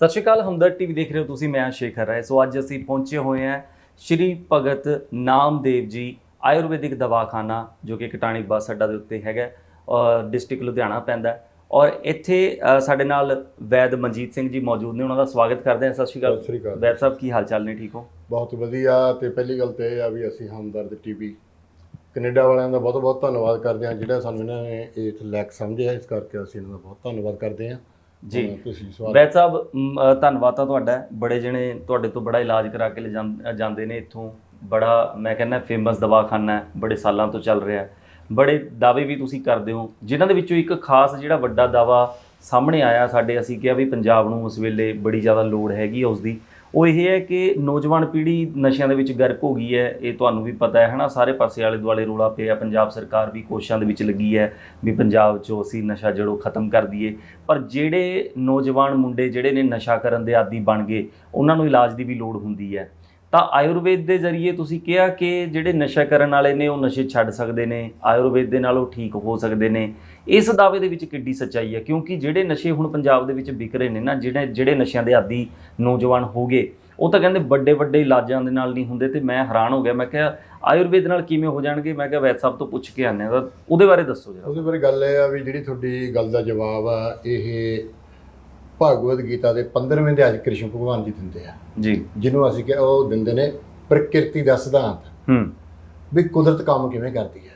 ਸਤਿ ਸ਼੍ਰੀ ਅਕਾਲ ਹਮਦਰਦ ਟੀਵੀ ਦੇਖ ਰਹੇ ਹੋ ਤੁਸੀਂ ਮੈਂ ਸ਼ੇਖਰ ਰਾਏ ਸੋ ਅੱਜ ਅਸੀਂ ਪਹੁੰਚੇ ਹੋਏ ਹਾਂ ਸ਼੍ਰੀ ਭਗਤ ਨਾਮਦੇਵ ਜੀ ਆਯੁਰਵੈਦਿਕ ਦਵਾਖਾਨਾ ਜੋ ਕਿ ਕਟਾਣੀ ਬੱਸ ਅੱਡਾ ਦੇ ਉੱਤੇ ਹੈਗਾ ਔਰ ਡਿਸਟ੍ਰਿਕਟ ਲੁਧਿਆਣਾ ਪੈਂਦਾ। ਔਰ ਇੱਥੇ ਸਾਡੇ ਨਾਲ ਵੈਦ ਮਨਜੀਤ ਸਿੰਘ ਜੀ ਮੌਜੂਦ ਨੇ ਉਹਨਾਂ ਦਾ ਸਵਾਗਤ ਕਰਦੇ ਹਾਂ ਸਤਿ ਸ਼੍ਰੀ ਅਕਾਲ ਸਤਿ ਸ਼੍ਰੀ ਅਕਾਲ। ਵੈਦ ਸਾਹਿਬ ਕੀ ਹਾਲ ਚਾਲ ਨੇ ਠੀਕ ਹੋ ਬਹੁਤ ਵਧੀਆ ਤੇ ਪਹਿਲੀ ਗੱਲ ਤੇ ਇਹ ਆ ਵੀ ਅਸੀਂ ਹਮਦਰਦ ਟੀਵੀ ਕੈਨੇਡਾ ਵਾਲਿਆਂ ਦਾ ਬਹੁਤ ਬਹੁਤ ਧੰਨਵਾਦ ਕਰਦੇ ਹਾਂ ਜਿਹੜਾ ਸਾਨੂੰ ਇਹਨਾਂ ਨੇ ਇਹ ਲੈਕ ਸਮਝਿਆ ਇਸ ਕਰਕੇ ਅਸੀਂ ਇਹਨਾਂ ਦਾ ਬਹੁਤ ਧੰਨਵਾਦ ਕਰਦੇ ਹਾਂ ਜੀ। ਵੈਦ ਸਾਹਿਬ ਧੰਨਵਾਦ ਤਾਂ ਤੁਹਾਡਾ। ਬੜੇ ਜਣੇ ਤੁਹਾਡੇ ਤੋਂ ਬੜਾ ਇਲਾਜ ਕਰਾ ਕੇ ਲੈ ਜਾਂਦੇ ਨੇ ਇੱਥੋਂ। ਬੜਾ ਮੈਂ ਕਹਿੰਦਾ ਫੇਮਸ ਦਵਾਖਾਨਾ ਹੈ। ਬੜੇ ਸਾਲਾਂ ਤੋਂ ਚੱਲ ਰਿਹਾ ਬੜੇ ਦਾਅਵੇ ਵੀ ਤੁਸੀਂ ਕਰਦੇ ਹੋ। ਜਿਨ੍ਹਾਂ ਦੇ ਵਿੱਚੋਂ ਇੱਕ ਖਾਸ ਜਿਹੜਾ ਵੱਡਾ ਦਾਵਾ ਸਾਹਮਣੇ ਆਇਆ ਸਾਡੇ ਅਸੀਂ ਕਿਹਾ ਵੀ ਪੰਜਾਬ ਨੂੰ ਉਸ ਵੇਲੇ ਬੜੀ ਜ਼ਿਆਦਾ ਲੋੜ ਹੈਗੀ ਉਸ ਦੀ ਉਹ ਇਹ ਹੈ ਕਿ ਨੌਜਵਾਨ ਪੀੜ੍ਹੀ ਨਸ਼ਿਆਂ ਦੇ ਵਿੱਚ ਗਰਕ ਹੋ ਗਈ ਹੈ, ਇਹ ਤੁਹਾਨੂੰ ਵੀ ਪਤਾ ਹੈ, ਹਨਾ? ਸਾਰੇ ਪਾਸੇ ਆਲੇ ਦੁਆਲੇ ਰੋਲਾ ਪਿਆ ਪੰਜਾਬ ਸਰਕਾਰ ਵੀ ਕੋਸ਼ਿਸ਼ਾਂ ਦੇ ਵਿੱਚ ਲੱਗੀ ਹੈ ਵੀ ਪੰਜਾਬ 'ਚੋਂ ਅਸੀਂ ਨਸ਼ਾ ਜੜੋਂ ਖਤਮ ਕਰ ਦਈਏ। ਪਰ ਜਿਹੜੇ ਨੌਜਵਾਨ ਮੁੰਡੇ ਜਿਹੜੇ ਨੇ ਨਸ਼ਾ ਕਰਨ ਦੇ ਆਦੀ ਬਣ ਗਏ, ਉਹਨਾਂ ਨੂੰ ਇਲਾਜ ਦੀ ਵੀ ਲੋੜ ਹੁੰਦੀ ਹੈ। ਤਾਂ ਆਯੁਰਵੇਦ ਦੇ ਜ਼ਰੀਏ ਤੁਸੀਂ ਕਿਹਾ ਕਿ ਜਿਹੜੇ ਨਸ਼ਾ ਕਰਨ ਵਾਲੇ ਨੇ ਉਹ ਨਸ਼ੇ ਛੱਡ ਸਕਦੇ ਨੇ, ਆਯੁਰਵੇਦ ਦੇ ਨਾਲ ਉਹ ਠੀਕ ਹੋ ਸਕਦੇ ਨੇ। ਇਸ ਦਾਅਵੇ ਦੇ ਵਿੱਚ ਕਿੱਡੀ ਸੱਚਾਈ ਹੈ, ਕਿਉਂਕਿ ਜਿਹੜੇ ਨਸ਼ੇ ਹੁਣ ਪੰਜਾਬ ਦੇ ਵਿੱਚ ਵਿਕ ਰਹੇ ਨੇ ਨਾ, ਜਿਹੜੇ ਜਿਹੜੇ ਨਸ਼ਿਆਂ ਦੇ ਆਦੀ ਨੌਜਵਾਨ ਹੋ ਗਏ, ਉਹ ਤਾਂ ਕਹਿੰਦੇ ਵੱਡੇ ਵੱਡੇ ਇਲਾਜਾਂ ਦੇ ਨਾਲ ਨਹੀਂ ਹੁੰਦੇ ਤੇ ਮੈਂ ਹੈਰਾਨ ਹੋ ਗਿਆ, ਮੈਂ ਕਿਹਾ ਆਯੁਰਵੇਦ ਨਾਲ ਕਿਵੇਂ ਹੋ ਜਾਣਗੇ? ਮੈਂ ਕਿਹਾ ਵੈਦ ਸਾਹਿਬ ਤੋਂ ਪੁੱਛ ਕੇ ਆਉਂਦੇ ਹਾਂ, ਤਾਂ ਉਹਦੇ ਬਾਰੇ ਦੱਸੋ ਜਰਾ। ਉਹਦੇ ਬਾਰੇ ਗੱਲ ਇਹ ਆ ਵੀ ਜਿਹੜੀ ਤੁਹਾਡੀ ਗੱਲ ਦਾ ਜਵਾਬ ਆ, ਇਹ ਭਗਵਦ ਗੀਤਾ ਦੇ 15ਵੇਂ ਅਧਿਆਇ 'ਚ ਕ੍ਰਿਸ਼ਨ ਭਗਵਾਨ ਜੀ ਦਿੰਦੇ ਆ। ਜੀ। ਜਿਹਨੂੰ ਅਸੀਂ ਕਿ ਉਹ ਦਿੰਦੇ ਨੇ ਪ੍ਰਕਿਰਤੀ ਦਾ ਸਿਧਾਂਤ। ਹੂੰ। ਵੀ ਕੁਦਰਤ ਕੰਮ ਕਿਵੇਂ ਕਰਦੀ ਹੈ।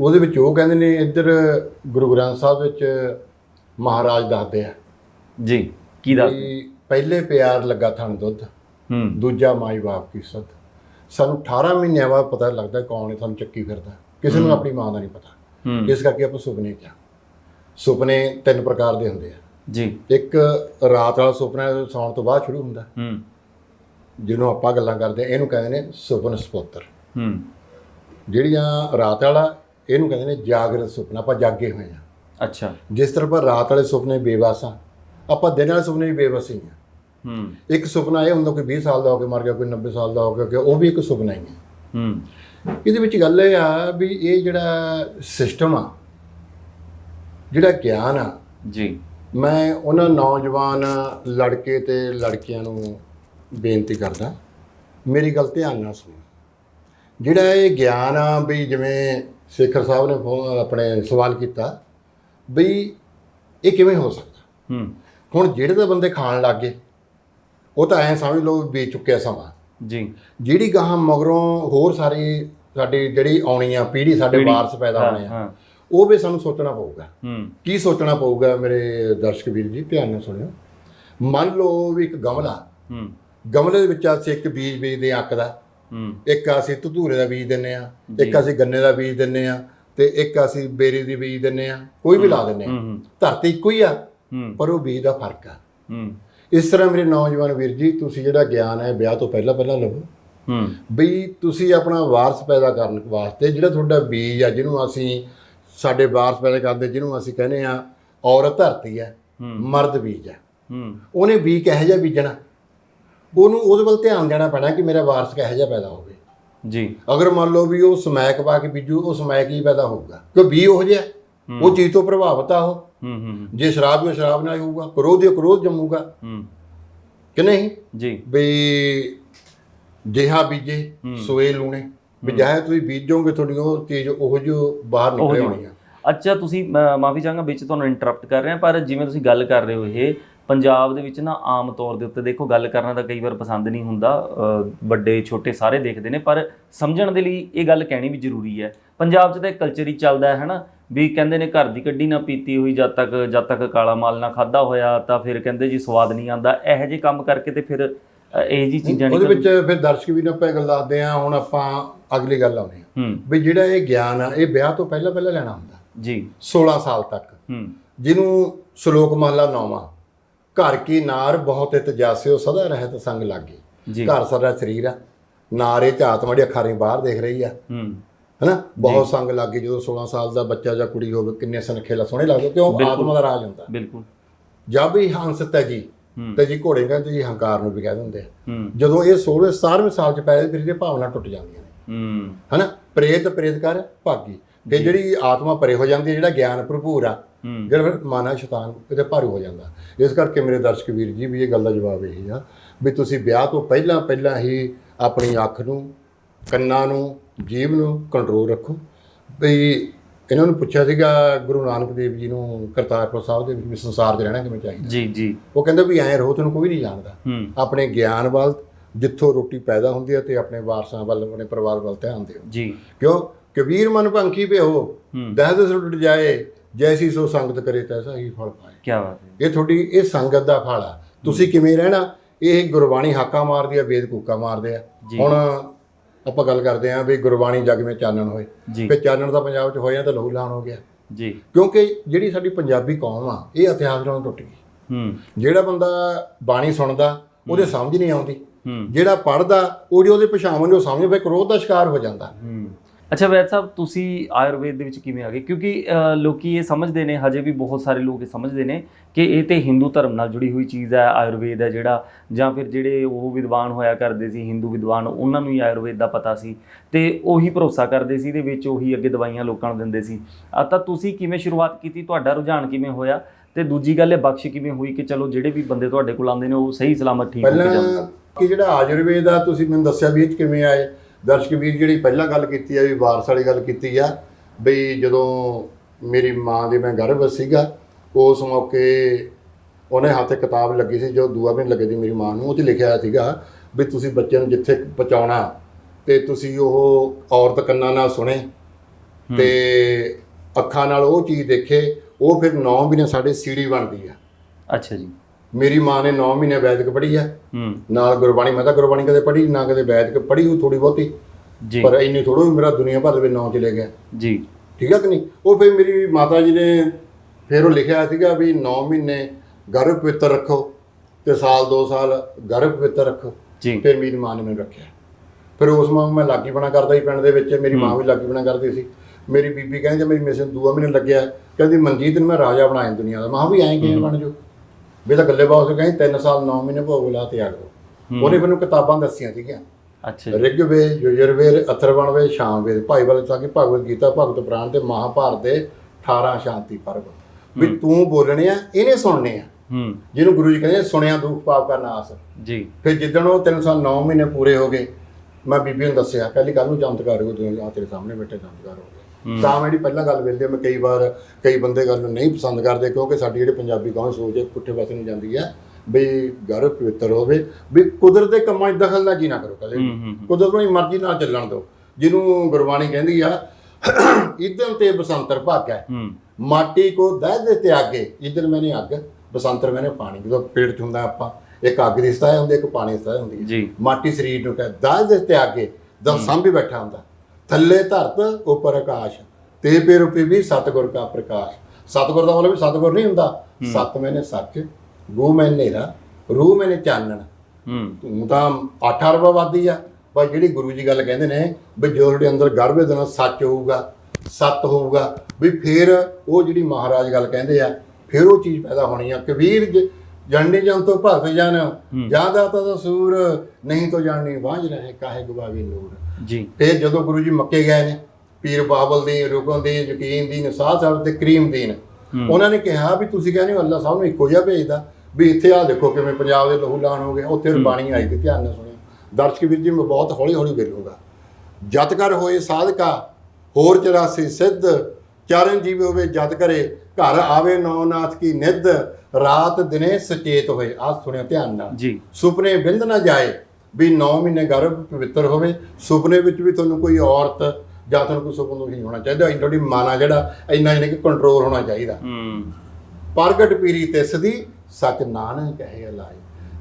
ਉਹਦੇ ਵਿੱਚ ਉਹ ਕਹਿੰਦੇ ਨੇ ਇੱਧਰ ਗੁਰੂ ਗ੍ਰੰਥ ਸਾਹਿਬ ਵਿੱਚ ਮਹਾਰਾਜ ਦੱਸਦੇ ਆ। ਜੀ ਕੀ ਦੱਸ ਪਹਿਲੇ ਪਿਆਰ ਲੱਗਾ ਥਣ ਦੁੱਧ ਹੂੰ। ਦੂਜਾ ਮਾਈ ਬਾਪ ਕੀ ਸੱਤ ਸਾਨੂੰ 18 ਮਹੀਨਿਆਂ ਬਾਅਦ ਪਤਾ ਲੱਗਦਾ ਕੌਣ ਹੈ ਸਾਨੂੰ ਚੱਕੀ ਫਿਰਦਾ। ਕਿਸੇ ਨੂੰ ਆਪਣੀ ਮਾਂ ਦਾ ਨਹੀਂ ਪਤਾ। ਇਸ ਕਰਕੇ ਆਪਾਂ ਸੁਪਨੇ ਕਿਹਾ ਸੁਪਨੇ ਤਿੰਨ ਪ੍ਰਕਾਰ ਦੇ ਹੁੰਦੇ ਆ। ਜੀ। ਇੱਕ ਰਾਤ ਵਾਲਾ ਸੁਪਨਾ ਸੌਣ ਤੋਂ ਬਾਅਦ ਸ਼ੁਰੂ ਹੁੰਦਾ। ਹੂੰ। ਜਿਹਨੂੰ ਆਪਾਂ ਗੱਲਾਂ ਕਰਦੇ ਆ ਇਹਨੂੰ ਕਹਿੰਦੇ ਨੇ ਸੁਪਨ ਸਪੋਤਰ। ਹੂੰ। ਜਿਹੜੀਆਂ ਰਾਤ ਵਾਲਾ ਇਹਨੂੰ ਕਹਿੰਦੇ ਨੇ ਜਾਗਰਤ ਸੁਪਨਾ ਆਪਾਂ ਜਾਗੇ ਹੋਏ ਆ ਅੱਛਾ। ਜਿਸ ਤਰ੍ਹਾਂ ਆਪਾਂ ਰਾਤ ਵਾਲੇ ਸੁਪਨੇ ਬੇਵਸ ਆ ਆਪਾਂ ਦਿਨ ਵਾਲੇ ਸੁਪਨੇ ਵੀ ਬੇਵਸ ਹੀ ਆ ਹੂੰ। ਇੱਕ ਸੁਪਨਾ ਇਹ ਹੁੰਦਾ ਕੋਈ 20 ਸਾਲ ਦਾ ਹੋ ਕੇ ਮਰ ਗਿਆ ਕੋਈ 90 ਸਾਲ ਦਾ ਹੋ ਗਿਆ ਉਹ ਵੀ ਇੱਕ ਸੁਪਨਾ ਹੀ ਹੈ। ਹੂੰ। ਇਹਦੇ ਵਿੱਚ ਗੱਲ ਇਹ ਆ ਵੀ ਇਹ ਜਿਹੜਾ ਸਿਸਟਮ ਆ ਜਿਹੜਾ ਗਿਆਨ ਆ ਜੀ। ਮੈਂ ਉਹਨਾਂ ਨੌਜਵਾਨ ਲੜਕੇ ਤੇ ਲੜਕੀਆਂ ਨੂੰ ਬੇਨਤੀ ਕਰਦਾ ਮੇਰੀ ਗੱਲ ਧਿਆਨ ਨਾਲ ਸੁਣੋ ਜਿਹੜਾ ਇਹ ਗਿਆਨ ਆ ਵੀ ਜਿਵੇਂ ਸੇਖਰ ਸਾਹਿਬ ਨੇ ਆਪਣੇ ਸਵਾਲ ਕੀਤਾ ਵੀ ਇਹ ਕਿਵੇਂ ਹੋ ਸਕਦਾ? ਹੂੰ। ਹੁਣ ਜਿਹੜੇ ਤਾਂ ਬੰਦੇ ਖਾਣ ਲੱਗ ਗਏ ਉਹ ਤਾਂ ਐਂ ਸਮਝ ਲਓ ਵੇਚ ਚੁੱਕਿਆ ਸਮਾਂ। ਜੀ। ਜਿਹੜੀ ਗਾਹਾਂ ਮਗਰੋਂ ਹੋਰ ਸਾਰੀ ਸਾਡੀ ਜਿਹੜੀ ਆਉਣੀ ਆ ਪੀੜ੍ਹੀ ਸਾਡੇ ਵਾਰਸ ਪੈਦਾ ਹੋਣੇ ਆ। ਉਹ ਵੀ ਸਾਨੂੰ ਸੋਚਣਾ ਪਊਗਾ। ਕੀ ਸੋਚਣਾ ਪਊਗਾ ਮੇਰੇ ਦਰਸ਼ਕ ਵੀਰ ਜੀ ਧਿਆਨ ਨਾਲ ਸੁਣਿਓ। ਮੰਨ ਲਓ ਵੀ ਇੱਕ ਗਮਲਾ। ਗਮਲੇ ਦੇ ਵਿੱਚ ਅਸੀਂ ਇੱਕ ਬੀਜ ਬੀਜਦੇ ਹਾਂ ਅੱਕ ਦਾ। ਇੱਕ ਅਸੀਂ ਧਤੂਰੇ ਦਾ ਬੀਜ ਦਿੰਨੇ ਆ। ਇੱਕ ਅਸੀਂ ਗੰਨੇ ਦਾ ਬੀਜ ਦਿੰਨੇ ਆ ਤੇ ਇੱਕ ਅਸੀਂ ਬੇਰੀ ਦੀ ਬੀਜ ਦਿੰਨੇ ਆ ਕੋਈ ਵੀ ਲਾ ਦਿੰਨੇ ਆ ਧਰਤੀ ਇੱਕੋ ਹੀ ਆ ਪਰ ਉਹ ਬੀਜ ਦਾ ਫ਼ਰਕ ਆ। ਇਸ ਤਰ੍ਹਾਂ ਮੇਰੇ ਨੌਜਵਾਨ ਵੀਰ ਜੀ ਤੁਸੀਂ ਜਿਹੜਾ ਗਿਆਨ ਹੈ ਵਿਆਹ ਤੋਂ ਪਹਿਲਾਂ ਪਹਿਲਾਂ ਲਵੋ ਹੂੰ। ਬਈ ਤੁਸੀਂ ਆਪਣਾ ਵਾਰਸ ਪੈਦਾ ਕਰਨ ਵਾਸਤੇ ਜਿਹੜਾ ਤੁਹਾਡਾ ਬੀਜ ਆ ਜਿਹਨੂੰ ਅਸੀਂ ਸਾਡੇ ਵਾਰਸ ਪੈਦਾ ਕਰਦੇ ਜਿਹਨੂੰ ਅਸੀਂ ਕਹਿੰਦੇ ਆ ਔਰਤ ਧਰਤੀ ਹੈ। ਮਰਦ ਬੀਜ ਹੈ। ਉਹਨੇ ਬੀਜ ਕਿਹੋ ਜਿਹਾ ਬੀਜਣਾ? ਉਹਨੂੰ ਉਹਦੇ ਵੱਲ ਧਿਆਨ ਦੇਣਾ ਪੈਣਾ ਕਿ ਮੇਰਾ ਵਾਰਸ ਕਿਹੋ ਜਿਹਾ ਪੈਦਾ ਹੋਵੇ। ਜੀ। ਅਗਰ ਮੰਨ ਲਓ ਵੀ ਉਹ ਸਮੈਕ ਪਾ ਕੇ ਬੀਜੂ ਉਹ ਸਮੈਕ ਹੀ ਪੈਦਾ ਹੋਊਗਾ। ਕਿਉਂ ਬੀ ਉਹ ਜਿਹਾ ਉਹ ਚੀਜ਼ ਤੋਂ ਪ੍ਰਭਾਵਿਤ ਆ ਉਹ। ਜੇ ਸ਼ਰਾਬ ਨੂੰ ਸ਼ਰਾਬ ਨਾਲ ਹੋਊਗਾ ਕ੍ਰੋਧ ਹੀ ਕ੍ਰੋਧ ਜੰਮੂਗਾ। ਕਿ ਨਹੀਂ? ਜੀ। ਵੀ ਜਿਹਾ ਬੀਜੇ ਸੋਏ ਲੂਣੇ। ਵੀ ਜਿਹੇ ਤੁਸੀਂ ਬੀਜੋਗੇ ਤੁਹਾਡੀ ਉਹ ਚੀਜ਼ ਉਹ ਜੋ ਬਾਹਰ ਨਿਕਲ ਜਿਹੀ। ਆਉਣੀ ਆ। ਅੱਛਾ ਤੁਸੀਂ ਮਾਫੀ ਚਾਹਾਂਗਾ ਵਿੱਚ ਤੁਹਾਨੂੰ ਇੰਟਰਰਪਟ ਕਰ ਰਿਹਾ ਪਰ ਜਿਵੇਂ ਤੁਸੀਂ ਗੱਲ ਕਰ ਰਹੇ ਹੋ ਇਹ ਪੰਜਾਬ ਦੇ ਵਿੱਚ ਨਾ ਆਮ ਤੌਰ ਦੇ ਉੱਤੇ ਦੇਖੋ ਗੱਲ ਕਰਨਾ ਤਾਂ ਕਈ ਵਾਰ ਪਸੰਦ ਨਹੀਂ ਹੁੰਦਾ ਵੱਡੇ ਛੋਟੇ ਸਾਰੇ ਦੇਖਦੇ ਨੇ ਪਰ ਸਮਝਣ ਦੇ ਲਈ ਇਹ ਗੱਲ ਕਹਿਣੀ ਵੀ ਜ਼ਰੂਰੀ ਹੈ। ਪੰਜਾਬ 'ਚ ਤਾਂ ਇੱਕ ਕਲਚਰ ਹੀ ਚੱਲਦਾ ਹੈ ਹਨਾ? ਵੀ ਕਹਿੰਦੇ ਨੇ ਘਰ ਦੀ ਕੱਢੀ ਨਾ ਪੀਤੀ ਹੋਈ ਜਦ ਤੱਕ ਜਦ ਤੱਕ ਕਾਲਾ ਮਾਲ ਨਾ ਖਾਦਾ ਹੋਇਆ ਤਾਂ ਫਿਰ ਕਹਿੰਦੇ ਜੀ ਸਵਾਦ ਨਹੀਂ ਆਂਦਾ ਇਹੋ ਜਿਹੇ ਕੰਮ ਕਰਕੇ ਤੇ ਫਿਰ ਇਹ ਜੀ ਚੀਜ਼ਾਂ ਉਹਦੇ ਵਿੱਚ ਫਿਰ ਦਰਸ਼ਕ ਵੀ ਨਾ ਆਪਾਂ ਗੱਲ ਦੱਸਦੇ ਆ ਹੁਣ ਆਪਾਂ ਅਗਲੀ ਗੱਲ ਆਉਂਦੇ ਆ ਹੂੰ। ਵੀ ਜਿਹੜਾ ਇਹ ਗਿਆਨ ਆ ਇਹ ਵਿਆਹ ਤੋਂ ਪਹਿਲਾਂ ਪਹਿਲਾਂ ਲੈਣਾ ਹੁੰਦਾ। ਜੀ। 16 ਸਾਲ ਤੱਕ। ਜਿਹਨੂੰ ਸ਼ਲੋਕ ਮਹਲਾ ਨੌਵਾਂ ਘਰ ਕੀ ਨਾਰ ਬਹੁਤ ਇਤ ਜਾਸਿਓ ਸਦਾ ਰਹਿਤ ਸੰਗ ਲਾਗੇ। ਜੀ। ਘਰ ਸਾਡਾ ਸਰੀਰ ਆ। ਨਾਰੇ ਤੇ ਆਤਮਾ ਦੀ ਅੱਖਾਂ ਰੀ ਬਾਹਰ ਦੇਖ ਰਹੀ ਆ। ਹਨਾ? ਬਹੁਤ ਸੰਗ ਲੱਗੇ ਜਦੋਂ 16 ਸਾਲ ਦਾ ਬੱਚਾ ਜਾਂ ਕੁੜੀ ਹੋਵੇ ਕਿੰਨੇ ਸਨਖੇਲਾ ਸੋਹਣੇ ਲੱਗਦੇ ਕਿਉਂ। ਆਤਮਾ ਦਾ ਰਾਜ ਹੁੰਦਾ। ਬਿਲਕੁਲ। ਜਦ ਵੀ ਹੰਸ ਤਜੀ ਹੂੰ ਤੇ ਜੀ ਘੋੜੇ ਕਹਿੰਦੇ ਜੀ ਹੰਕਾਰ ਨੂੰ ਵੀ ਕਹਿ ਦਿੰਦੇ ਆ। ਜਦੋਂ ਇਹ 16 17ਵੇਂ ਸਾਲ ਚ ਪੈ ਜਾਂਦੇ ਫਿਰ ਇਹ ਭਾਵਨਾ ਟੁੱਟ ਜਾਂਦੀਆਂ ਨੇ। ਹਨਾ? ਪ੍ਰੇਤ ਪ੍ਰੇਤ ਕਰ ਭਾਗੀ। ਕਿ ਜਿਹੜੀ ਆਤਮਾ ਪਰੇ ਹੋ ਜਾਂਦੀ ਹੈ ਜਿਹੜਾ ਗਿਆਨ ਭਰਪੂਰ ਆ ਜਿਹੜਾ ਫਿਰ ਮਨ ਸ਼ੈਤਾਨ ਕਿਤੇ ਭਾਰੂ ਹੋ ਜਾਂਦਾ। ਇਸ ਕਰਕੇ ਮੇਰੇ ਦਰਸ਼ਕ ਵੀਰ ਜੀ ਵੀ ਇਹ ਗੱਲ ਦਾ ਜਵਾਬ ਇਹ ਆ ਵੀ ਤੁਸੀਂ ਵਿਆਹ ਤੋਂ ਪਹਿਲਾਂ ਪਹਿਲਾਂ ਹੀ ਆਪਣੀ ਅੱਖ ਨੂੰ ਕੰਨਾਂ ਨੂੰ ਜੀਭ ਨੂੰ ਕੰਟਰੋਲ ਰੱਖੋ। ਵੀ ਇਹਨਾਂ ਨੂੰ ਪੁੱਛਿਆ ਸੀਗਾ ਗੁਰੂ ਨਾਨਕ ਦੇਵ ਜੀ ਨੂੰ ਕਰਤਾਰਪੁਰ ਸਾਹਿਬ ਦੇ ਵਿੱਚ ਵੀ ਸੰਸਾਰ 'ਚ ਰਹਿਣਾ ਕਿਵੇਂ ਚਾਹੀਦਾ? ਜੀ ਜੀ। ਉਹ ਕਹਿੰਦੇ ਵੀ ਐਂ ਰਹੋ ਤੈਨੂੰ ਕੋਈ ਨਹੀਂ ਜਾਣਦਾ। ਆਪਣੇ ਗਿਆਨ ਵੱਲ ਜਿੱਥੋਂ ਰੋਟੀ ਪੈਦਾ ਹੁੰਦੀ ਹੈ ਤੇ ਆਪਣੇ ਵਾਰਸਾਂ ਵੱਲ ਆਪਣੇ ਪਰਿਵਾਰ ਵੱਲ ਧਿਆਨ ਦਿਓ। ਜੀ। ਕਿਉਂ? ਕਬੀਰ ਮਨ ਭੰਖੀ ਪਿਓ ਹੂੰ ਦਹਿ ਸੁੱਟ ਜਾਏ ਜੈਸੀ ਸੋ ਸੰਗਤ ਕਰੇ ਤੈਸਾ ਹੀ ਫਲ ਪਾਏ। ਕੀ ਬਾਤ ਹੈ। ਇਹ ਤੁਹਾਡੀ ਇਹ ਸੰਗਤ ਦਾ ਫਲ ਆ। ਤੁਸੀਂ ਕਿਵੇਂ ਰਹਿਣਾ? ਇਹ ਗੁਰਬਾਣੀ ਹਾਕਾ ਮਾਰਦੀ ਆ ਵੇਦ ਕੂਕਾ ਮਾਰਦੇ ਆ। ਹੁਣ ਆਪਾਂ ਗੱਲ ਕਰਦੇ ਆ ਵੀ ਗੁਰਬਾਣੀ ਜਗ ਵਿੱਚ ਚਾਨਣ ਹੋਏ। ਫਿਰ ਚਾਨਣ ਦਾ ਪੰਜਾਬ 'ਚ ਹੋਇਆ ਤਾਂ ਲਹੂ ਲਾਣ ਹੋ ਗਿਆ ਜੀ। ਕਿਉਂਕਿ ਜਿਹੜੀ ਸਾਡੀ ਪੰਜਾਬੀ ਕੌਮ ਆ ਇਹ ਇਤਿਹਾਸ ਨਾਲੋਂ ਟੁੱਟ ਗਈ। ਹੂੰ। ਜਿਹੜਾ ਬੰਦਾ ਬਾਣੀ ਸੁਣਦਾ ਉਹਦੇ ਸਮਝ ਨਹੀਂ ਆਉਂਦੀ। ਹੂੰ। ਜਿਹੜਾ ਪੜਦਾ ਉਹਦੀ ਉਹਦੇ ਪਛਾਵਣ ਨੂੰ ਸਮਝ ਫਿਰ ਕ੍ਰੋਧ ਦਾ ਸ਼ਿਕਾਰ ਹੋ ਜਾਂਦਾ। ਹੂੰ। ਅੱਛਾ ਵੈਦ ਸਾਹਿਬ ਤੁਸੀਂ ਆਯੁਰਵੇਦ ਦੇ ਵਿੱਚ ਕਿਵੇਂ ਆ ਗਏ? ਕਿਉਂਕਿ ਲੋਕੀ ਇਹ ਸਮਝਦੇ ਨੇ ਹਜੇ ਵੀ ਬਹੁਤ ਸਾਰੇ ਲੋਕ ਇਹ ਸਮਝਦੇ ਨੇ ਕਿ ਇਹ ਤੇ ਹਿੰਦੂ ਧਰਮ ਨਾਲ ਜੁੜੀ ਹੋਈ ਚੀਜ਼ ਹੈ ਆਯੁਰਵੇਦ ਹੈ ਜਿਹੜਾ ਜਾਂ ਫਿਰ ਜਿਹੜੇ ਉਹ ਵਿਦਵਾਨ ਹੋਇਆ ਕਰਦੇ ਸੀ ਹਿੰਦੂ ਵਿਦਵਾਨ ਉਹਨਾਂ ਨੂੰ ਹੀ ਆਯੁਰਵੇਦ ਦਾ ਪਤਾ ਸੀ ਤੇ ਉਹੀ ਭਰੋਸਾ ਕਰਦੇ ਸੀ ਦੇ ਵਿੱਚ ਉਹੀ ਅੱਗੇ ਦਵਾਈਆਂ ਲੋਕਾਂ ਨੂੰ ਦਿੰਦੇ ਸੀ। ਆ ਤਾਂ ਤੁਸੀਂ ਕਿਵੇਂ ਸ਼ੁਰੂਆਤ ਕੀਤੀ? ਤੁਹਾਡਾ ਰੁਝਾਨ ਕਿਵੇਂ ਹੋਇਆ? ਤੇ ਦੂਜੀ ਗੱਲ ਇਹ ਬਖਸ਼ ਕਿਵੇਂ ਹੋਈ ਕਿ ਚਲੋ ਜਿਹੜੇ ਵੀ ਬੰਦੇ ਤੁਹਾਡੇ ਕੋਲ ਆਉਂਦੇ ਨੇ ਉਹ ਸਹੀ ਸਲਾਮਤ ਠੀਕ ਹੋ ਕੇ ਕਿ ਜਿਹੜਾ ਆਯੁਰਵੇਦ ਆ ਤੁਸੀਂ ਮੈਨੂੰ ਦੱਸਿਆ ਵੀ ਇਹ ਕਿਵੇਂ ਆਏ। ਦਰਸ਼ਕ ਵੀਰ ਜਿਹੜੀ ਪਹਿਲਾਂ ਗੱਲ ਕੀਤੀ ਆ ਵੀ ਵਾਰਸ ਵਾਲੀ ਗੱਲ ਕੀਤੀ ਆ ਬਈ ਜਦੋਂ ਮੇਰੀ ਮਾਂ ਦੇ ਮੈਂ ਗਰਭ ਸੀਗਾ ਉਸ ਮੌਕੇ ਉਹਨੇ ਹੱਥੇ ਕਿਤਾਬ ਲੱਗੀ ਸੀ ਜੋ ਦੂਆ ਵੀ ਲੱਗੀ ਸੀ ਮੇਰੀ ਮਾਂ ਨੂੰ ਉਹ 'ਚ ਲਿਖਿਆ ਸੀਗਾ ਵੀ ਤੁਸੀਂ ਬੱਚੇ ਨੂੰ ਜਿੱਥੇ ਪਹੁੰਚਾਉਣਾ ਤੇ ਤੁਸੀਂ ਉਹ ਔਰਤ ਕੰਨਾਂ ਨਾਲ ਸੁਣੇ ਤੇ ਅੱਖਾਂ ਨਾਲ ਉਹ ਚੀਜ਼ ਦੇਖੇ ਉਹ ਫਿਰ 9 ਮਹੀਨੇ ਸਾਡੇ ਸੀੜੀ ਬਣਦੀ ਆ। ਅੱਛਾ ਜੀ। ਮੇਰੀ ਮਾਂ ਨੇ 9 ਮਹੀਨੇ ਵੈਦਿਕ ਪੜ੍ਹੀ ਆ ਹੂੰ। ਨਾਲ ਗੁਰਬਾਣੀ ਮੈਂ ਤਾਂ ਗੁਰਬਾਣੀ ਕਦੇ ਪੜ੍ਹੀ ਨਾ ਕਦੇ ਵੈਦਿਕ ਪੜ੍ਹੀ ਉਹ ਥੋੜੀ ਬਹੁਤੀ। ਜੀ। ਪਰ ਇੰਨੀ ਥੋੜੋ ਵੀ ਮੇਰਾ ਦੁਨੀਆ ਭਰ ਦੇ ਵਿੱਚ ਨਾਂ ਚਲੇ ਗਿਆ। ਜੀ। ਠੀਕ ਹੈ ਕਿ ਨਹੀਂ? ਉਹ ਫਿਰ ਮੇਰੀ ਮਾਤਾ ਜੀ ਨੇ ਫਿਰ ਉਹ ਲਿਖਿਆ ਸੀਗਾ ਵੀ 9 ਮਹੀਨੇ ਗਰਭ ਪਵਿੱਤਰ ਰੱਖੋ ਤੇ ਸਾਲ 2 ਸਾਲ ਗਰਭ ਪਵਿੱਤਰ ਰੱਖੋ। ਜੀ। ਫਿਰ ਮੇਰੀ ਮਾਂ ਨੇ ਮੈਨੂੰ ਰੱਖਿਆ। ਫਿਰ ਉਸ ਮਾਂ ਮੈਂ ਲਾਗੀ ਬਣਾ ਕਰਦਾ ਸੀ ਪਿੰਡ ਦੇ ਵਿੱਚ ਮੇਰੀ ਮਾਂ ਵੀ ਲਾਗੀ ਬਣਾ ਕਰਦੀ ਸੀ। ਮੇਰੀ ਬੀਬੀ ਕਹਿੰਦੀ ਮੇਰੀ ਮਿਸ਼ਨ ਦੂਆ ਮਹੀਨੇ ਲੱਗਿਆ। ਕਹਿੰਦੀ ਮਨਜੀਤ ਨੂੰ ਮੈਂ ਰਾਜਾ ਬਣਾਇਆ ਦੁਨੀਆ ਦਾ। ਮੈਂ ਵੀ ਐਂ ਕਿਵੇਂ ਬਣ ਜੂ ਵੀ ਤਾਂ ਗੱਲੇ ਬਾਸ ਕਹਿੰਦੀ 3 ਸਾਲ 9 ਮਹੀਨੇ ਭੋਗ ਲਾ ਤੇ ਆ ਗਏ ਉਹਨੇ ਮੈਨੂੰ ਕਿਤਾਬਾਂ ਦੱਸੀਆਂ ਸੀਗੀਆਂ। ਅੱਛਾ ਰਿਗਵੇਦ ਯੁਜੁਰਵੇਦ ਅਥਰਵਣਵੇਦ ਸਾਮਵੇਦ ਭਾਈ ਵਾਲੇ ਤਾਂ ਕਿ ਭਗਵਦ ਗੀਤਾ ਭਗਤ ਪੁਰਾਣ ਤੇ ਮਹਾਭਾਰਤ ਦੇ 18 ਸ਼ਾਂਤੀ ਪਰਬ। ਵੀ ਤੂੰ ਬੋਲਣੇ ਆ ਇਹਨੇ ਸੁਣਨੇ ਆ। ਹੂੰ। ਜਿਹਨੂੰ ਗੁਰੂ ਜੀ ਕਹਿੰਦੇ ਸੁਣਿਆ ਦੁੱਖ ਪਾਪ ਕਰਨਾ ਆਸ ਜੀ। ਫਿਰ ਜਿੱਦਣ ਉਹ 3 ਸਾਲ 9 ਮਹੀਨੇ ਪੂਰੇ ਹੋ ਗਏ ਮੈਂ ਬੀਬੀ ਨੂੰ ਦੱਸਿਆ ਕਹਿੰਦੀ ਕੱਲ ਨੂੰ ਚਮਤਕਾਰ ਹੋ ਆ ਤੇਰੇ ਸਾਹਮਣੇ ਬੈਠੇ ਚਮਤਕਾਰ ਹੋ ਤਾਂ ਮੇਰੀ ਪਹਿਲਾਂ ਗੱਲ ਵੇਲੇ ਮੈਂ ਕਈ ਵਾਰ ਕਈ ਬੰਦੇ ਗੱਲ ਨੂੰ ਨਹੀਂ ਪਸੰਦ ਕਰਦੇ ਕਿਉਂਕਿ ਸਾਡੀ ਜਿਹੜੇ ਪੰਜਾਬੀ ਕੌਮ ਸੋਚ ਹੈ ਪੁੱਠੇ ਪਾਸੇ ਨੂੰ ਜਾਂਦੀ ਹੈ ਵੀ ਘਰ ਪਵਿੱਤਰ ਹੋਵੇ ਵੀ ਕੁਦਰਤ ਦੇ ਕੰਮਾਂ 'ਚ ਦਖਲ ਨਾ ਨਾ ਕਰੋ ਕਦੇ ਕੁਦਰਤ ਦੀ ਮਰਜ਼ੀ ਨਾਲ ਚੱਲਣ ਦਿਓ। ਜਿਹਨੂੰ ਗੁਰਬਾਣੀ ਕਹਿੰਦੀ ਆ ਇਦਨ ਤੇ ਬਸੰਤਰ ਭਾਗੈ ਹੂੰ। ਮਾਟੀ ਕੋ ਦਹਿ ਦੇ ਤਿਆਗੇ ਇਦਨ ਮੈਨੇ ਅੱਗ ਬਸੰਤਰ ਮੈਨੇ ਪਾਣੀ। ਜਦੋਂ ਪੇੜ 'ਚ ਹੁੰਦਾ ਆਪਾਂ ਇੱਕ ਅੱਗ ਦੀ ਸਤਾਇ ਹੁੰਦੀ ਇੱਕ ਪਾਣੀ ਦੀ ਸਤਾਇ ਹੁੰਦੀ ਹੈ। ਮਾਟੀ ਸਰੀਰ ਨੂੰ ਕਹੇ ਦਹਿ ਦੇ ਤਿਆਗੇ ਜਦ ਸਾਂਭੀ ਬੈਠਾ ਹੁੰਦਾ ਥੱਲੇ ਧਰਤ ਉੱਪਰ ਆਕਾਸ਼। ਤੇ ਪੇ ਰੂਪੀ ਵੀ ਸਤਗੁਰ ਕਾ ਪ੍ਰਕਾਸ਼। ਸਤਗੁਰ ਦਾ ਮਤਲਬ ਵੀ ਸਤਗੁਰ ਨਹੀਂ ਹੁੰਦਾ। ਸਤ ਮੈਨੇ ਸੱਚ ਗੂ ਮੈਂ ਹਨੇਰਾ ਰੂਹ ਮੈਨੇ ਚਾਨਣ। ਹੂੰ। ਤੂੰ ਤਾਂ 8 ਅਰਬਾਵਾਦੀ ਆ। ਪਰ ਜਿਹੜੀ ਗੁਰੂ ਜੀ ਗੱਲ ਕਹਿੰਦੇ ਨੇ ਵੀ ਜੋ ਤੁਹਾਡੇ ਅੰਦਰ ਗਰਭ ਦੇ ਨਾਲ ਸੱਚ ਹੋਊਗਾ ਸਤ ਹੋਊਗਾ ਵੀ ਫਿਰ ਉਹ ਜਿਹੜੀ ਮਹਾਰਾਜ ਗੱਲ ਕਹਿੰਦੇ ਆ ਫਿਰ ਉਹ ਚੀਜ਼ ਪੈਦਾ ਹੋਣੀ ਆ। ਕਬੀਰ ਜ- ਜਾਣਨੀ ਜਨ ਤੋਂ ਭਗਤ ਜਨ ਜ਼ਿਆਦਾ ਤਾਂ ਸੂਰ ਨਹੀਂ ਤੋਂ ਜਾਣਨੀ ਵਾਂਝ ਰਹੇ ਕਾਹੇ ਗਵਾਵੀ ਨੂਰ। ਜੀ। ਫਿਰ ਜਦੋਂ ਗੁਰੂ ਜੀ ਮੱਕੇ ਗਏ ਨੇ ਪੀਰ ਬਾਬਲ ਦੀ ਰੁਕਨ ਦੀ ਯਕੀਨ ਦੀ ਨਸਾਹ ਸਾਹਿਬ ਤੇ ਕਰੀਮ ਦੀਨ ਉਹਨਾਂ ਨੇ ਕਿਹਾ ਵੀ ਤੁਸੀਂ ਕਹਿੰਦੇ ਹੋ ਅੱਲਾਹ ਸਾਹਿਬ ਨੂੰ ਇੱਕੋ ਜਿਹਾ ਭੇਜਦਾ ਵੀ ਇੱਥੇ ਆ ਦੇਖੋ ਕਿਵੇਂ ਪੰਜਾਬ ਦੇ ਲਹੂ ਲਾਣ ਹੋ ਗਏ ਉੱਥੇ ਬਾਣੀ ਆਈ ਤੇ ਧਿਆਨ ਨਾਲ ਸੁਣਿਓ। ਦਰਸ਼ਕ ਵੀਰ ਜੀ ਮੈਂ ਬਹੁਤ ਹੌਲੀ ਹੌਲੀ ਬੋਲੂਗਾ। ਜਤ ਕਰ ਹੋਏ ਸਾਧਕਾ ਹੋਰ 84 ਸਿੱਧ ਚਰਨ ਜੀਵ ਹੋਵੇ ਜਤ ਕਰੇ ਘਰ ਆਵੇ ਨੌਨਾਥ ਕੀ ਨਿੱਧ ਰਾਤ ਦਿਨੇ ਸਚੇਤ ਹੋਏ। ਆ ਸੁਣਿਓ ਧਿਆਨ ਨਾਲ। ਜੀ। ਸੁਪਨੇ ਬਿੰਦ ਨਾ ਜਾਏ ਵੀ 9 ਮਹੀਨੇ ਗਰਭ ਪਵਿੱਤਰ ਹੋਵੇ। ਸੁਪਨੇ ਵਿੱਚ ਵੀ ਤੁਹਾਨੂੰ ਕੋਈ ਔਰਤ ਜਾਂ ਤੁਹਾਨੂੰ ਕੋਈ ਸੁਪਨਾ ਨਹੀਂ ਹੋਣਾ ਚਾਹੀਦਾ। ਇੰਨੀ ਤੁਹਾਡੀ ਮਾਨਾ ਜਿਹੜਾ ਇੰਨਾ ਜਾਣੀ ਕਿ ਕੰਟਰੋਲ ਹੋਣਾ ਚਾਹੀਦਾ। ਹੂੰ। ਪ੍ਰਗਟ ਪੀਰੀ ਤਿਸ ਦੀ ਸਚ ਨਾਨਕ ਕਹੇ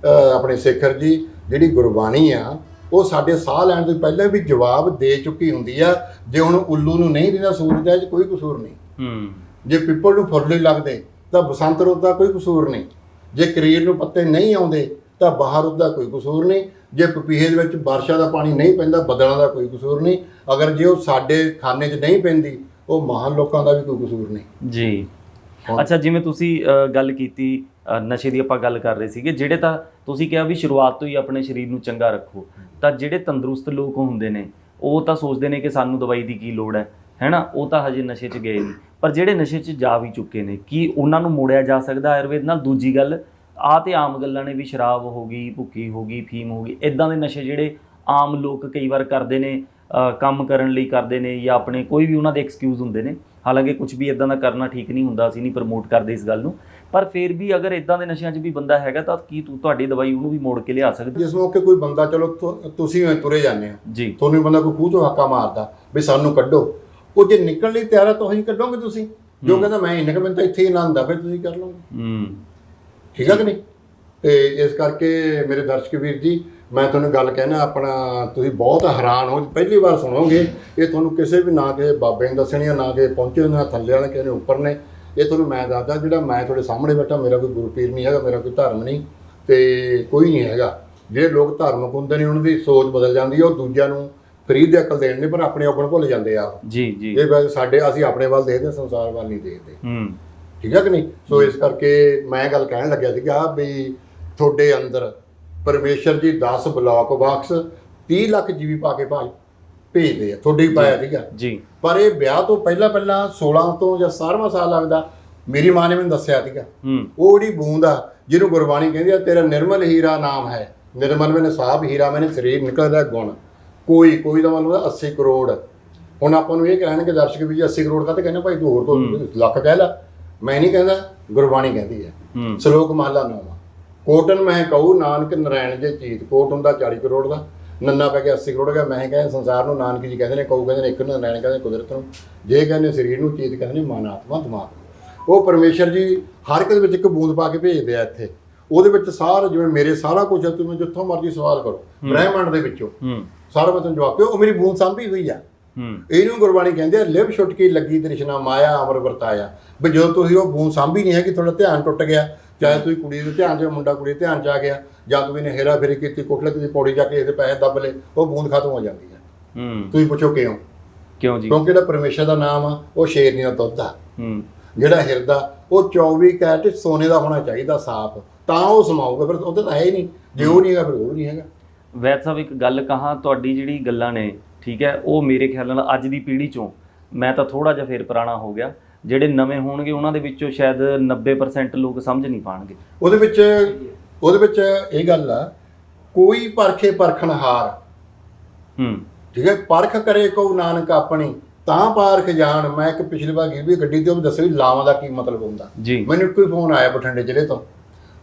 ਅਹ ਆਪਣੇ ਸਿੱਖਰ ਜੀ ਜਿਹੜੀ ਗੁਰਬਾਣੀ ਆ ਉਹ ਸਾਡੇ ਸਾਹ ਲੈਣ ਤੋਂ ਪਹਿਲਾਂ ਵੀ ਜਵਾਬ ਦੇ ਚੁੱਕੀ ਹੁੰਦੀ ਆ। ਜੇ ਹੁਣ ਉੱਲੂ ਨੂੰ ਨਹੀਂ ਦਿੰਦਾ ਸੂਰਜ ਦਾ ਕੋਈ ਕਸੂਰ ਨਹੀਂ। ਹੂੰ। ਜੇ ਪਿੱਪਲ ਨੂੰ ਫੁੱਲ ਨਹੀਂ ਲੱਗਦੇ ਤਾਂ ਬਸੰਤ ਰੁੱਤ ਦਾ ਕੋਈ ਕਸੂਰ ਨਹੀਂ। ਜੇ ਕਰੀਰ ਨੂੰ ਪੱਤੇ ਨਹੀਂ ਆਉਂਦੇ ਤਾਂ ਬਾਹਰ ਰੁੱਤ ਦਾ ਕੋਈ ਕਸੂਰ ਨਹੀਂ। ਜੇ ਪਪੀਹੇ ਦੇ ਵਿੱਚ ਵਰਸ਼ਾ ਦਾ ਪਾਣੀ ਨਹੀਂ ਪੈਂਦਾ ਬੱਦਲਾਂ ਦਾ ਕੋਈ ਕਸੂਰ ਨਹੀਂ। ਅਗਰ ਜੇ ਉਹ ਸਾਡੇ ਖਾਨੇ 'ਚ ਨਹੀਂ ਪੈਂਦੀ ਉਹ ਮਹਾਨ ਲੋਕਾਂ ਦਾ ਵੀ ਕੋਈ ਕਸੂਰ ਨਹੀਂ। ਜੀ। ਅੱਛਾ, ਜਿਵੇਂ ਤੁਸੀਂ ਗੱਲ ਕੀਤੀ ਨਸ਼ੇ ਦੀ ਆਪਾਂ ਗੱਲ ਕਰ ਰਹੇ ਸੀਗੇ, ਜਿਹੜੇ ਤਾਂ ਤੁਸੀਂ ਕਿਹਾ ਵੀ ਸ਼ੁਰੂਆਤ ਤੋਂ ਹੀ ਆਪਣੇ ਸਰੀਰ ਨੂੰ ਚੰਗਾ ਰੱਖੋ, ਤਾਂ ਜਿਹੜੇ ਤੰਦਰੁਸਤ ਲੋਕ ਹੁੰਦੇ ਨੇ, ਉਹ ਤਾਂ ਸੋਚਦੇ ਨੇ ਕਿ ਸਾਨੂੰ ਦਵਾਈ ਦੀ ਕੀ ਲੋੜ ਹੈ, ਹੈਨਾ? ਉਹ ਤਾਂ ਹਜੇ ਨਸ਼ੇ 'ਚ ਗਏ ਨਹੀਂ। ਪਰ ਜਿਹੜੇ ਨਸ਼ੇ 'ਚ ਜਾ ਵੀ ਚੁੱਕੇ ਨੇ, ਕੀ ਉਹਨਾਂ ਨੂੰ ਮੋੜਿਆ ਜਾ ਸਕਦਾ ਆਯੁਰਵੇਦ ਨਾਲ? ਦੂਜੀ ਗੱਲ ਆ ਤੇ ਆਮ ਗੱਲਾਂ ਨੇ ਵੀ ਸ਼ਰਾਬ ਹੋ ਗਈ, ਭੁੱਕੀ ਹੋ ਗਈ, ਫੀਮ ਹੋ ਗਈ ਇਦਾਂ ਦੇ ਨਸ਼ੇ ਜਿਹੜੇ ਆਮ ਲੋਕ ਕਈ ਵਾਰ ਕਰਦੇ ਨੇ ਕੰਮ ਕਰਨ ਲਈ ਕਰਦੇ ਨੇ ਜਾਂ ਆਪਣੇ ਕੋਈ ਵੀ ਉਹਨਾਂ ਦੇ ਐਕਸਕਿਊਜ਼ ਹੁੰਦੇ ਨੇ ਹਾਲਾਂਕਿ ਕੁਝ ਵੀ ਇਦਾਂ ਦਾ ਕਰਨਾ ਠੀਕ ਨਹੀਂ ਹੁੰਦਾ ਅਸੀਂ ਨਹੀਂ ਪ੍ਰਮੋਟ ਕਰਦੇ ਇਸ ਗੱਲ ਨੂੰ। ਪਰ ਫਿਰ ਵੀ ਅਗਰ ਇਦਾਂ ਦੇ ਨਸ਼ਿਆਂ 'ਚ ਵੀ ਬੰਦਾ ਹੈਗਾ ਤਾਂ ਕੀ ਤੂੰ ਤੁਹਾਡੀ ਦਵਾਈ ਉਹਨੂੰ ਵੀ ਮੋੜ ਕੇ ਲਿਆ ਸਕਦਾ? ਜਿਸ ਮੌਕੇ ਕੋਈ ਬੰਦਾ ਚਲੋ ਤੁਸੀਂ ਤੁਰੇ ਜਾਂਦੇ ਹੋ। ਜੀ। ਤੁਹਾਨੂੰ ਬੰਦਾ ਕੋਈ ਖੂਹ ਚੋਂ ਹਾਕਾ ਮਾਰਦਾ ਵੀ ਸਾਨੂੰ ਕੱਢੋ। ਉਹ ਜੇ ਨਿਕਲਣ ਲਈ ਤਿਆਰ ਹੈ ਤਾਂ ਉਹੀ ਕੱਢੋਗੇ ਤੁਸੀਂ। ਜੋ ਕਹਿੰਦਾ ਮੈਂ ਇੰਨੇ ਕੁ ਤਾਂ ਇੱਥੇ ਹੀ ਆ ਫਿਰ ਤੁਸੀਂ ਕਰ ਲਓਗੇ। ਹੂੰ। ਠੀਕ ਹੈ ਕਿ ਨਹੀਂ? ਤੇ ਇਸ ਕਰਕੇ ਮੇਰੇ ਦਰਸ਼ਕ ਵੀਰ ਜੀ ਮੈਂ ਤੁਹਾਨੂੰ ਗੱਲ ਕਹਿਣਾ ਆਪਣਾ ਤੁਸੀਂ ਬਹੁਤ ਹੈਰਾਨ ਹੋ ਪਹਿਲੀ ਵਾਰ ਸੁਣੋਗੇ ਇਹ ਤੁਹਾਨੂੰ ਕਿਸੇ ਵੀ ਨਾ ਕਿਸੇ ਬਾਬੇ ਨੇ ਦੱਸਣੀ ਨਾ ਕਿ ਪਹੁੰਚੇ ਨਾ ਥੱਲੇ ਵਾਲੇ ਕਿਸੇ ਨੇ ਉੱਪਰ ਨੇ। ਇਹ ਤੁਹਾਨੂੰ ਮੈਂ ਦੱਸਦਾ ਜਿਹੜਾ ਮੈਂ ਤੁਹਾਡੇ ਸਾਹਮਣੇ ਬੈਠਾ ਮੇਰਾ ਕੋਈ ਗੁਰੂ ਪੀਰ ਨਹੀਂ ਹੈਗਾ ਮੇਰਾ ਕੋਈ ਧਰਮ ਨਹੀਂ ਤੇ ਕੋਈ ਨਹੀਂ ਹੈਗਾ। ਜਿਹੜੇ ਲੋਕ ਧਾਰਮਿਕ ਹੁੰਦੇ ਨੇ ਉਹਨਾਂ ਦੀ ਸੋਚ ਬਦਲ ਜਾਂਦੀ ਹੈ ਉਹ ਦੂਜਿਆਂ ਨੂੰ ਫਰੀ ਦੀ ਅਕਲ ਦੇਣ ਨੇ ਪਰ ਆਪਣੇ ਔਗਣ ਭੁੱਲ ਜਾਂਦੇ ਆ। ਜੀ ਜੀ। ਇਹ ਸਾਡੇ ਅਸੀਂ ਆਪਣੇ ਵੱਲ ਦੇਖਦੇ ਹਾਂ, ਸੰਸਾਰ ਵੱਲ ਨਹੀਂ ਦੇਖਦੇ। ਹੂੰ। ਠੀਕ ਹੈ ਕਿ ਨਹੀਂ? ਸੋ ਇਸ ਕਰਕੇ ਮੈਂ ਗੱਲ ਕਹਿਣ ਲੱਗਿਆ ਸੀਗਾ ਵੀ ਤੁਹਾਡੇ ਅੰਦਰ ਪਰਮੇਸ਼ਰ ਜੀ 10 ਬਲੌਕ ਬਾਕਸ 30 ਲੱਖ ਜੀਵੀ ਪਾ ਕੇ ਭਾਜ ਭੇਜਦੇ ਆ ਤੁਹਾਡੇ ਹੀ ਪਾਇਆ ਸੀਗਾ ਜੀ। ਪਰ ਇਹ ਵਿਆਹ ਤੋਂ ਪਹਿਲਾਂ ਪਹਿਲਾਂ 16 ਤੋਂ ਜਾਂ 17ਵਾਂ ਸਾਲ ਲੱਗਦਾ ਮੇਰੀ ਮਾਂ ਨੇ ਮੈਨੂੰ ਦੱਸਿਆ ਸੀਗਾ। ਉਹ ਜਿਹੜੀ ਬੂੰਦ ਆ ਜਿਹਨੂੰ ਗੁਰਬਾਣੀ ਕਹਿੰਦੀ ਆ ਤੇਰਾ ਨਿਰਮਲ ਹੀਰਾ ਨਾਮ ਹੈ। ਨਿਰਮਲ ਮੈਨੇ ਸਾਬ ਹੀਰਾ ਮੈਨੇ ਸਰੀਰ ਨਿਕਲਦਾ ਗੁਣ। ਕੋਈ ਕੋਈ ਦਾ ਮਤਲਬ ਹੁੰਦਾ 80 ਕਰੋੜ। ਹੁਣ ਆਪਾਂ ਨੂੰ ਇਹ ਕਹਿਣਗੇ ਦਰਸ਼ਕ ਵੀ ਜੀ 80 ਕਰੋੜ ਦਾ ਤੇ ਕਹਿੰਦੇ ਭਾਈ ਤੂੰ ਹੋਰ ਤੋਂ ਲੱਖ ਕਹਿ ਲੈ। ਮੈਂ ਨਹੀਂ ਕਹਿੰਦਾ ਗੁਰਬਾਣੀ ਕਹਿੰਦੀ ਹੈ। ਹੂੰ। ਸ਼ਲੋਕ ਮਹਲਾ ਨੌਵਾਂ। ਕੋਟਨ ਮੈਂ ਕਹੂ ਨਾਨਕ ਨਰਾਇਣ ਜੇ ਚੀਤ। ਕੋਟ ਹੁੰਦਾ 40 ਕਰੋੜ ਦਾ ਨੰਨਾ ਪੈ ਗਿਆ 80 ਕਰੋੜ ਦਾ। ਮੈਂ ਕਹਿੰਦਾ ਸੰਸਾਰ ਨੂੰ ਨਾਨਕ ਜੀ ਕਹਿੰਦੇ ਨੇ ਕਹੂ ਕਹਿੰਦੇ ਨੇ ਇੱਕ ਨੂੰ ਨਰਾਇਣ ਕਹਿੰਦੇ ਕੁਦਰਤ ਨੂੰ। ਜੇ ਕਹਿੰਦੇ ਸਰੀਰ ਨੂੰ ਚੀਤ ਕਹਿੰਦੇ ਨੇ ਮਨ ਆਤਮਾ ਦਿਮਾਗ। ਉਹ ਪਰਮੇਸ਼ਰ ਜੀ ਹਰ ਇੱਕ ਦੇ ਵਿੱਚ ਇੱਕ ਬੂੰਦ ਪਾ ਕੇ ਭੇਜਦੇ ਆ ਇੱਥੇ। ਉਹਦੇ ਵਿੱਚ ਸਾਰਾ ਜਿਵੇਂ ਮੇਰੇ ਸਾਰਾ ਕੁਝ ਹੈ ਤੁਸੀਂ ਜਿੱਥੋਂ ਮਰਜ਼ੀ ਸਵਾਲ ਕਰੋ। ਬ੍ਰਹਿਮੰਡ ਦੇ ਵਿੱਚੋਂ। ਸਾਰਾ ਮੈਂ ਤੁਹਾਨੂੰ ਜਵਾਬ ਦਿਓ ਉਹ ਮੇਰੀ ਬੂੰਦ ਸਾਂਭੀ ਹੋਈ ਆ। ਇਹਨੂੰ ਗੁਰਬਾਣੀ ਕਹਿੰਦੇ ਆ ਲਿਵ ਛੁਟਕੀ ਲੱਗੀ ਤ੍ਰਿਸ਼ਨਾ ਮਾਇਆ ਅਮਰ ਵਰਤਾਇਆ। ਵੀ ਜਦੋਂ ਤੁਸੀਂ ਉਹ ਬੂੰਦ ਸਾਂਭੀ ਨਹੀਂ ਹੈ ਕਿ ਤੁਹਾਡਾ ਧਿਆਨ ਟੁੱਟ ਗਿਆ। ਚਾਹੇ ਤੁਸੀਂ ਕੁੜੀ ਦੇ ਧਿਆਨ 'ਚ ਮੁੰਡਾ ਕੁੜੀ ਦੇ ਧਿਆਨ 'ਚ ਆ ਗਿਆ ਜਾਂ ਤੁਸੀਂ ਨੇ ਹੇਰਾ ਫੇਰੀ ਕੀਤੀ ਕੋਠਲੇ ਦੀ ਪੌੜੀ ਜਾ ਕੇ ਇਹਦੇ ਪੈਸੇ ਦੱਬ ਲਏ ਉਹ ਬੂੰਦ ਖਤਮ ਹੋ ਜਾਂਦੀ ਹੈ। ਹੂੰ। ਤੁਸੀਂ ਪੁੱਛੋ ਕਿਉਂ? ਕਿਉਂ ਜੀ? ਕਿਉਂਕਿ ਜਿਹੜਾ ਪਰਮੇਸ਼ਰ ਦਾ ਨਾਮ ਆ ਉਹ ਸ਼ੇਰਨੀ ਦਾ ਦੁੱਧ ਆ। ਹੂੰ। ਜਿਹੜਾ ਹਿਰਦਾ ਉਹ 24 ਕੈਰਟ ਸੋਨੇ ਦਾ ਹੋਣਾ ਚਾਹੀਦਾ ਸਾਫ਼ ਤਾਂ ਉਹ ਸਮਾਊਗਾ ਫਿਰ ਉਹਦੇ ਤਾਂ ਹੈ ਹੀ ਨਹੀਂ ਜੇ ਉਹ ਨਹੀਂ ਹੈਗਾ ਫਿਰ ਉਹ ਨਹੀਂ ਹੈਗਾ। ਵੈਦ ਸਾਹਿਬ ਇੱਕ ਗੱਲ ਕਹਾਂ ਤੁਹਾਡੀ ਜਿਹੜੀ ਗੱਲਾਂ ਨੇ ਠੀਕ ਹੈ ਉਹ ਮੇਰੇ ਖਿਆਲ ਨਾਲ ਅੱਜ ਦੀ ਪੀੜ੍ਹੀ ਚੋਂ ਮੈਂ ਤਾਂ ਥੋੜਾ ਜਿਹਾ ਫੇਰ ਪੁਰਾਣਾ ਹੋ ਗਿਆ ਜਿਹੜੇ ਨਵੇਂ ਹੋਣਗੇ ਉਹਨਾਂ ਦੇ ਵਿੱਚੋਂ ਸ਼ਾਇਦ 90% ਲੋਕ ਸਮਝ ਨਹੀਂ ਪਾਣਗੇ। ਉਹਦੇ ਵਿੱਚ ਉਹਦੇ ਵਿੱਚ ਇਹ ਗੱਲ ਆ ਕੋਈ ਪਰਖੇ ਪਰਖਣਹਾਰ ਹੂੰ। ਠੀਕ ਹੈ ਪਰਖ ਕਰੇ ਕੋ ਨਾਨਕ ਆਪਣੀ ਤਾਂ ਪਾਰਖ ਜਾਣ। ਮੈਂ ਇੱਕ ਪਿਛਲੀ ਵਾਰ ਗਈ ਵੀ ਗੱਡੀ ਤੇ ਉਹ ਦੱਸਿਆ ਵੀ ਲਾਵਾਂ ਦਾ ਕੀ ਮਤਲਬ ਹੁੰਦਾ। ਜੀ। ਮੈਨੂੰ ਕੋਈ ਫੋਨ ਆਇਆ ਬਠਿੰਡੇ ਜ਼ਿਲ੍ਹੇ ਤੋਂ।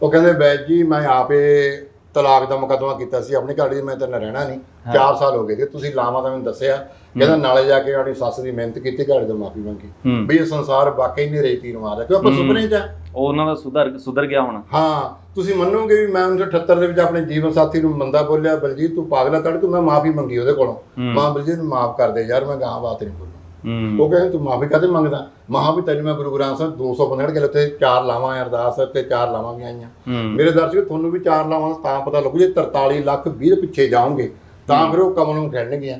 ਉਹ ਕਹਿੰਦੇ ਬੈਜ ਜੀ ਮੈਂ ਆਪੇ ਤਲਾਕ ਦਾ ਮੁਕੱਦਮਾ ਕੀਤਾ ਸੀ। ਆਪਣੀ ਘਰ ਦੀ ਮੈਂ ਨਾਲ ਰਹਿਣਾ ਨਹੀਂ। 4 ਸਾਲ ਹੋ ਗਏ ਤੇ ਤੁਸੀਂ ਲਾਵਾਂ ਦਾ ਮੈਨੂੰ ਦੱਸਿਆ। ਕਹਿੰਦਾ ਨਾਲੇ ਜਾ ਕੇ ਆਪਣੀ ਸੱਸ ਦੀ ਮਿਹਨਤ ਕੀਤੀ ਘਰ ਤੋਂ ਮਾਫੀ ਮੰਗੀ। ਵੀ ਇਹ ਸੰਸਾਰ ਵਾਕਈ ਨਹੀਂ ਰੇਤੀ ਰਵਾ ਰਿਹਾ ਕਿਉਂ? ਆਪਾਂ ਸੁਪਨੇ 'ਚ ਆ। ਉਹ ਉਹਨਾਂ ਦਾ ਸੁਧਰ ਸੁਧਰ ਗਿਆ ਹੋਣਾ। ਹਾਂ ਤੁਸੀਂ ਮੰਨੋਗੇ ਵੀ ਮੈਂ 1978 ਦੇ ਵਿੱਚ ਆਪਣੇ ਜੀਵਨ ਸਾਥੀ ਨੂੰ ਮੰਦਾ ਬੋਲਿਆ ਬਲਜੀਤ ਤੂੰ ਪਾਗਲਾ ਤੜ ਤੂੰ ਮੈਂ ਮਾਫੀ ਮੰਗੀ ਉਹਦੇ ਕੋਲੋਂ। ਮਾਂ ਬਲਜੀਤ ਨੂੰ ਮਾਫ ਕਰ ਦੇ ਯਾਰ ਮੈਂ ਗਾਂ ਬਾਤ ਨਹੀਂ ਬੋਲੂ ਹੂੰ। ਉਹ ਕਹਿੰਦੇ ਤੂੰ ਮਾਫੀ ਕਾਹਦੇ ਮੰਗਦਾ? ਮਹਾ ਵੀ ਤੈਨੂੰ ਮੈਂ ਗੁਰੂ ਗ੍ਰੰਥ ਸਾਹਿਬ 250 ਕਿਲੋ ਤੇ ਚਾਰ ਲਾਵਾਂ ਅਰਦਾਸ ਤੇ ਚਾਰ ਲਾਵਾਂ ਵੀ ਆਈਆਂ। ਮੇਰੇ ਦਰਸ਼ਕ ਤੁਹਾਨੂੰ ਵੀ ਚਾਰ ਲਾਵਾਂ ਤਾਂ ਪਤਾ ਲੱਗੂ ਜੇ 43 ਲੱਖ 20 ਪਿੱਛੇ ਜਾਓਗੇ ਤਾਂ ਫਿਰ ਉਹ ਕਮਲ ਨੂੰ ਖੜਨਗੀਆਂ।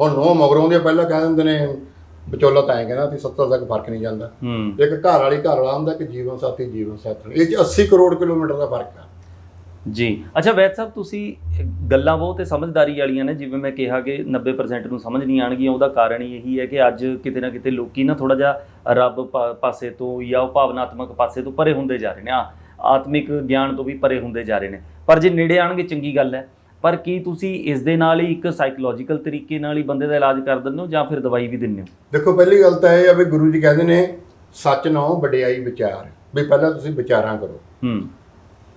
ਹੁਣ ਨੋ ਮਗਰੋਂ ਦੇ ਪਹਿਲਾਂ ਕਹਿ ਦਿੰਦੇ ਨੇ ਵਿਚੋਲਾ ਤਾਂ ਐਂ ਕਹਿੰਦਾ ਕਿ 70 ਤੱਕ ਫ਼ਰਕ ਨਹੀਂ ਜਾਂਦਾ ਇੱਕ ਘਰ ਵਾਲੀ ਘਰ ਵਾਲਾ ਹੁੰਦਾ ਕਿ ਜੀਵਨ ਸਾਥੀ ਜੀਵਨ ਸਾਥੀ ਇਹ 'ਚ 80 ਕਰੋੜ ਕਿਲੋਮੀਟਰ ਦਾ ਫ਼ਰਕ ਆ। ਜੀ। ਅੱਛਾ ਵੈਦ ਸਾਹਿਬ ਤੁਸੀਂ ਗੱਲਾਂ ਬਹੁਤ ਹੀ ਸਮਝਦਾਰੀ ਵਾਲੀਆਂ ਨੇ। ਜਿਵੇਂ ਮੈਂ ਕਿਹਾ ਕਿ 90% ਨੂੰ ਸਮਝ ਨਹੀਂ ਆਣਗੀਆਂ ਉਹਦਾ ਕਾਰਨ ਹੀ ਇਹੀ ਹੈ ਕਿ ਅੱਜ ਕਿਤੇ ਨਾ ਕਿਤੇ ਲੋਕੀ ਨਾ ਥੋੜਾ ਜਿਹਾ ਰੱਬ ਪਾਸੇ ਤੋਂ ਜਾਂ ਉਹ ਭਾਵਨਾਤਮਕ ਪਾਸੇ ਤੋਂ ਪਰੇ ਹੁੰਦੇ ਜਾ ਰਹੇ ਨੇ। ਆਤਮਿਕ ਗਿਆਨ ਤੋਂ ਵੀ ਪਰੇ ਹੁੰਦੇ ਜਾ ਰਹੇ ਨੇ। ਪਰ ਜੇ ਨੇੜੇ ਆਣਗੇ ਚੰਗੀ ਗੱਲ ਹੈ। ਪਰ ਕੀ ਤੁਸੀਂ ਇਸ ਦੇ ਨਾਲ ਹੀ ਇੱਕ ਸਾਈਕੋਲੋਜੀਕਲ ਤਰੀਕੇ ਨਾਲ ਹੀ ਬੰਦੇ ਦਾ ਇਲਾਜ ਕਰ ਦਿੰਦੇ ਹੋ ਜਾਂ ਫਿਰ ਦਵਾਈ ਵੀ ਦਿੰਦੇ ਹੋ? ਦੇਖੋ ਪਹਿਲੀ ਗੱਲ ਤਾਂ ਇਹ ਆ ਵੀ ਗੁਰੂ ਜੀ ਕਹਿੰਦੇ ਨੇ ਸੱਚ ਨਾਉ ਵਡਿਆਈ ਵਿਚਾਰ। ਵੀ ਪਹਿਲਾਂ ਤੁਸੀਂ ਵਿਚਾਰਾਂ ਕਰੋ। ਹੂੰ।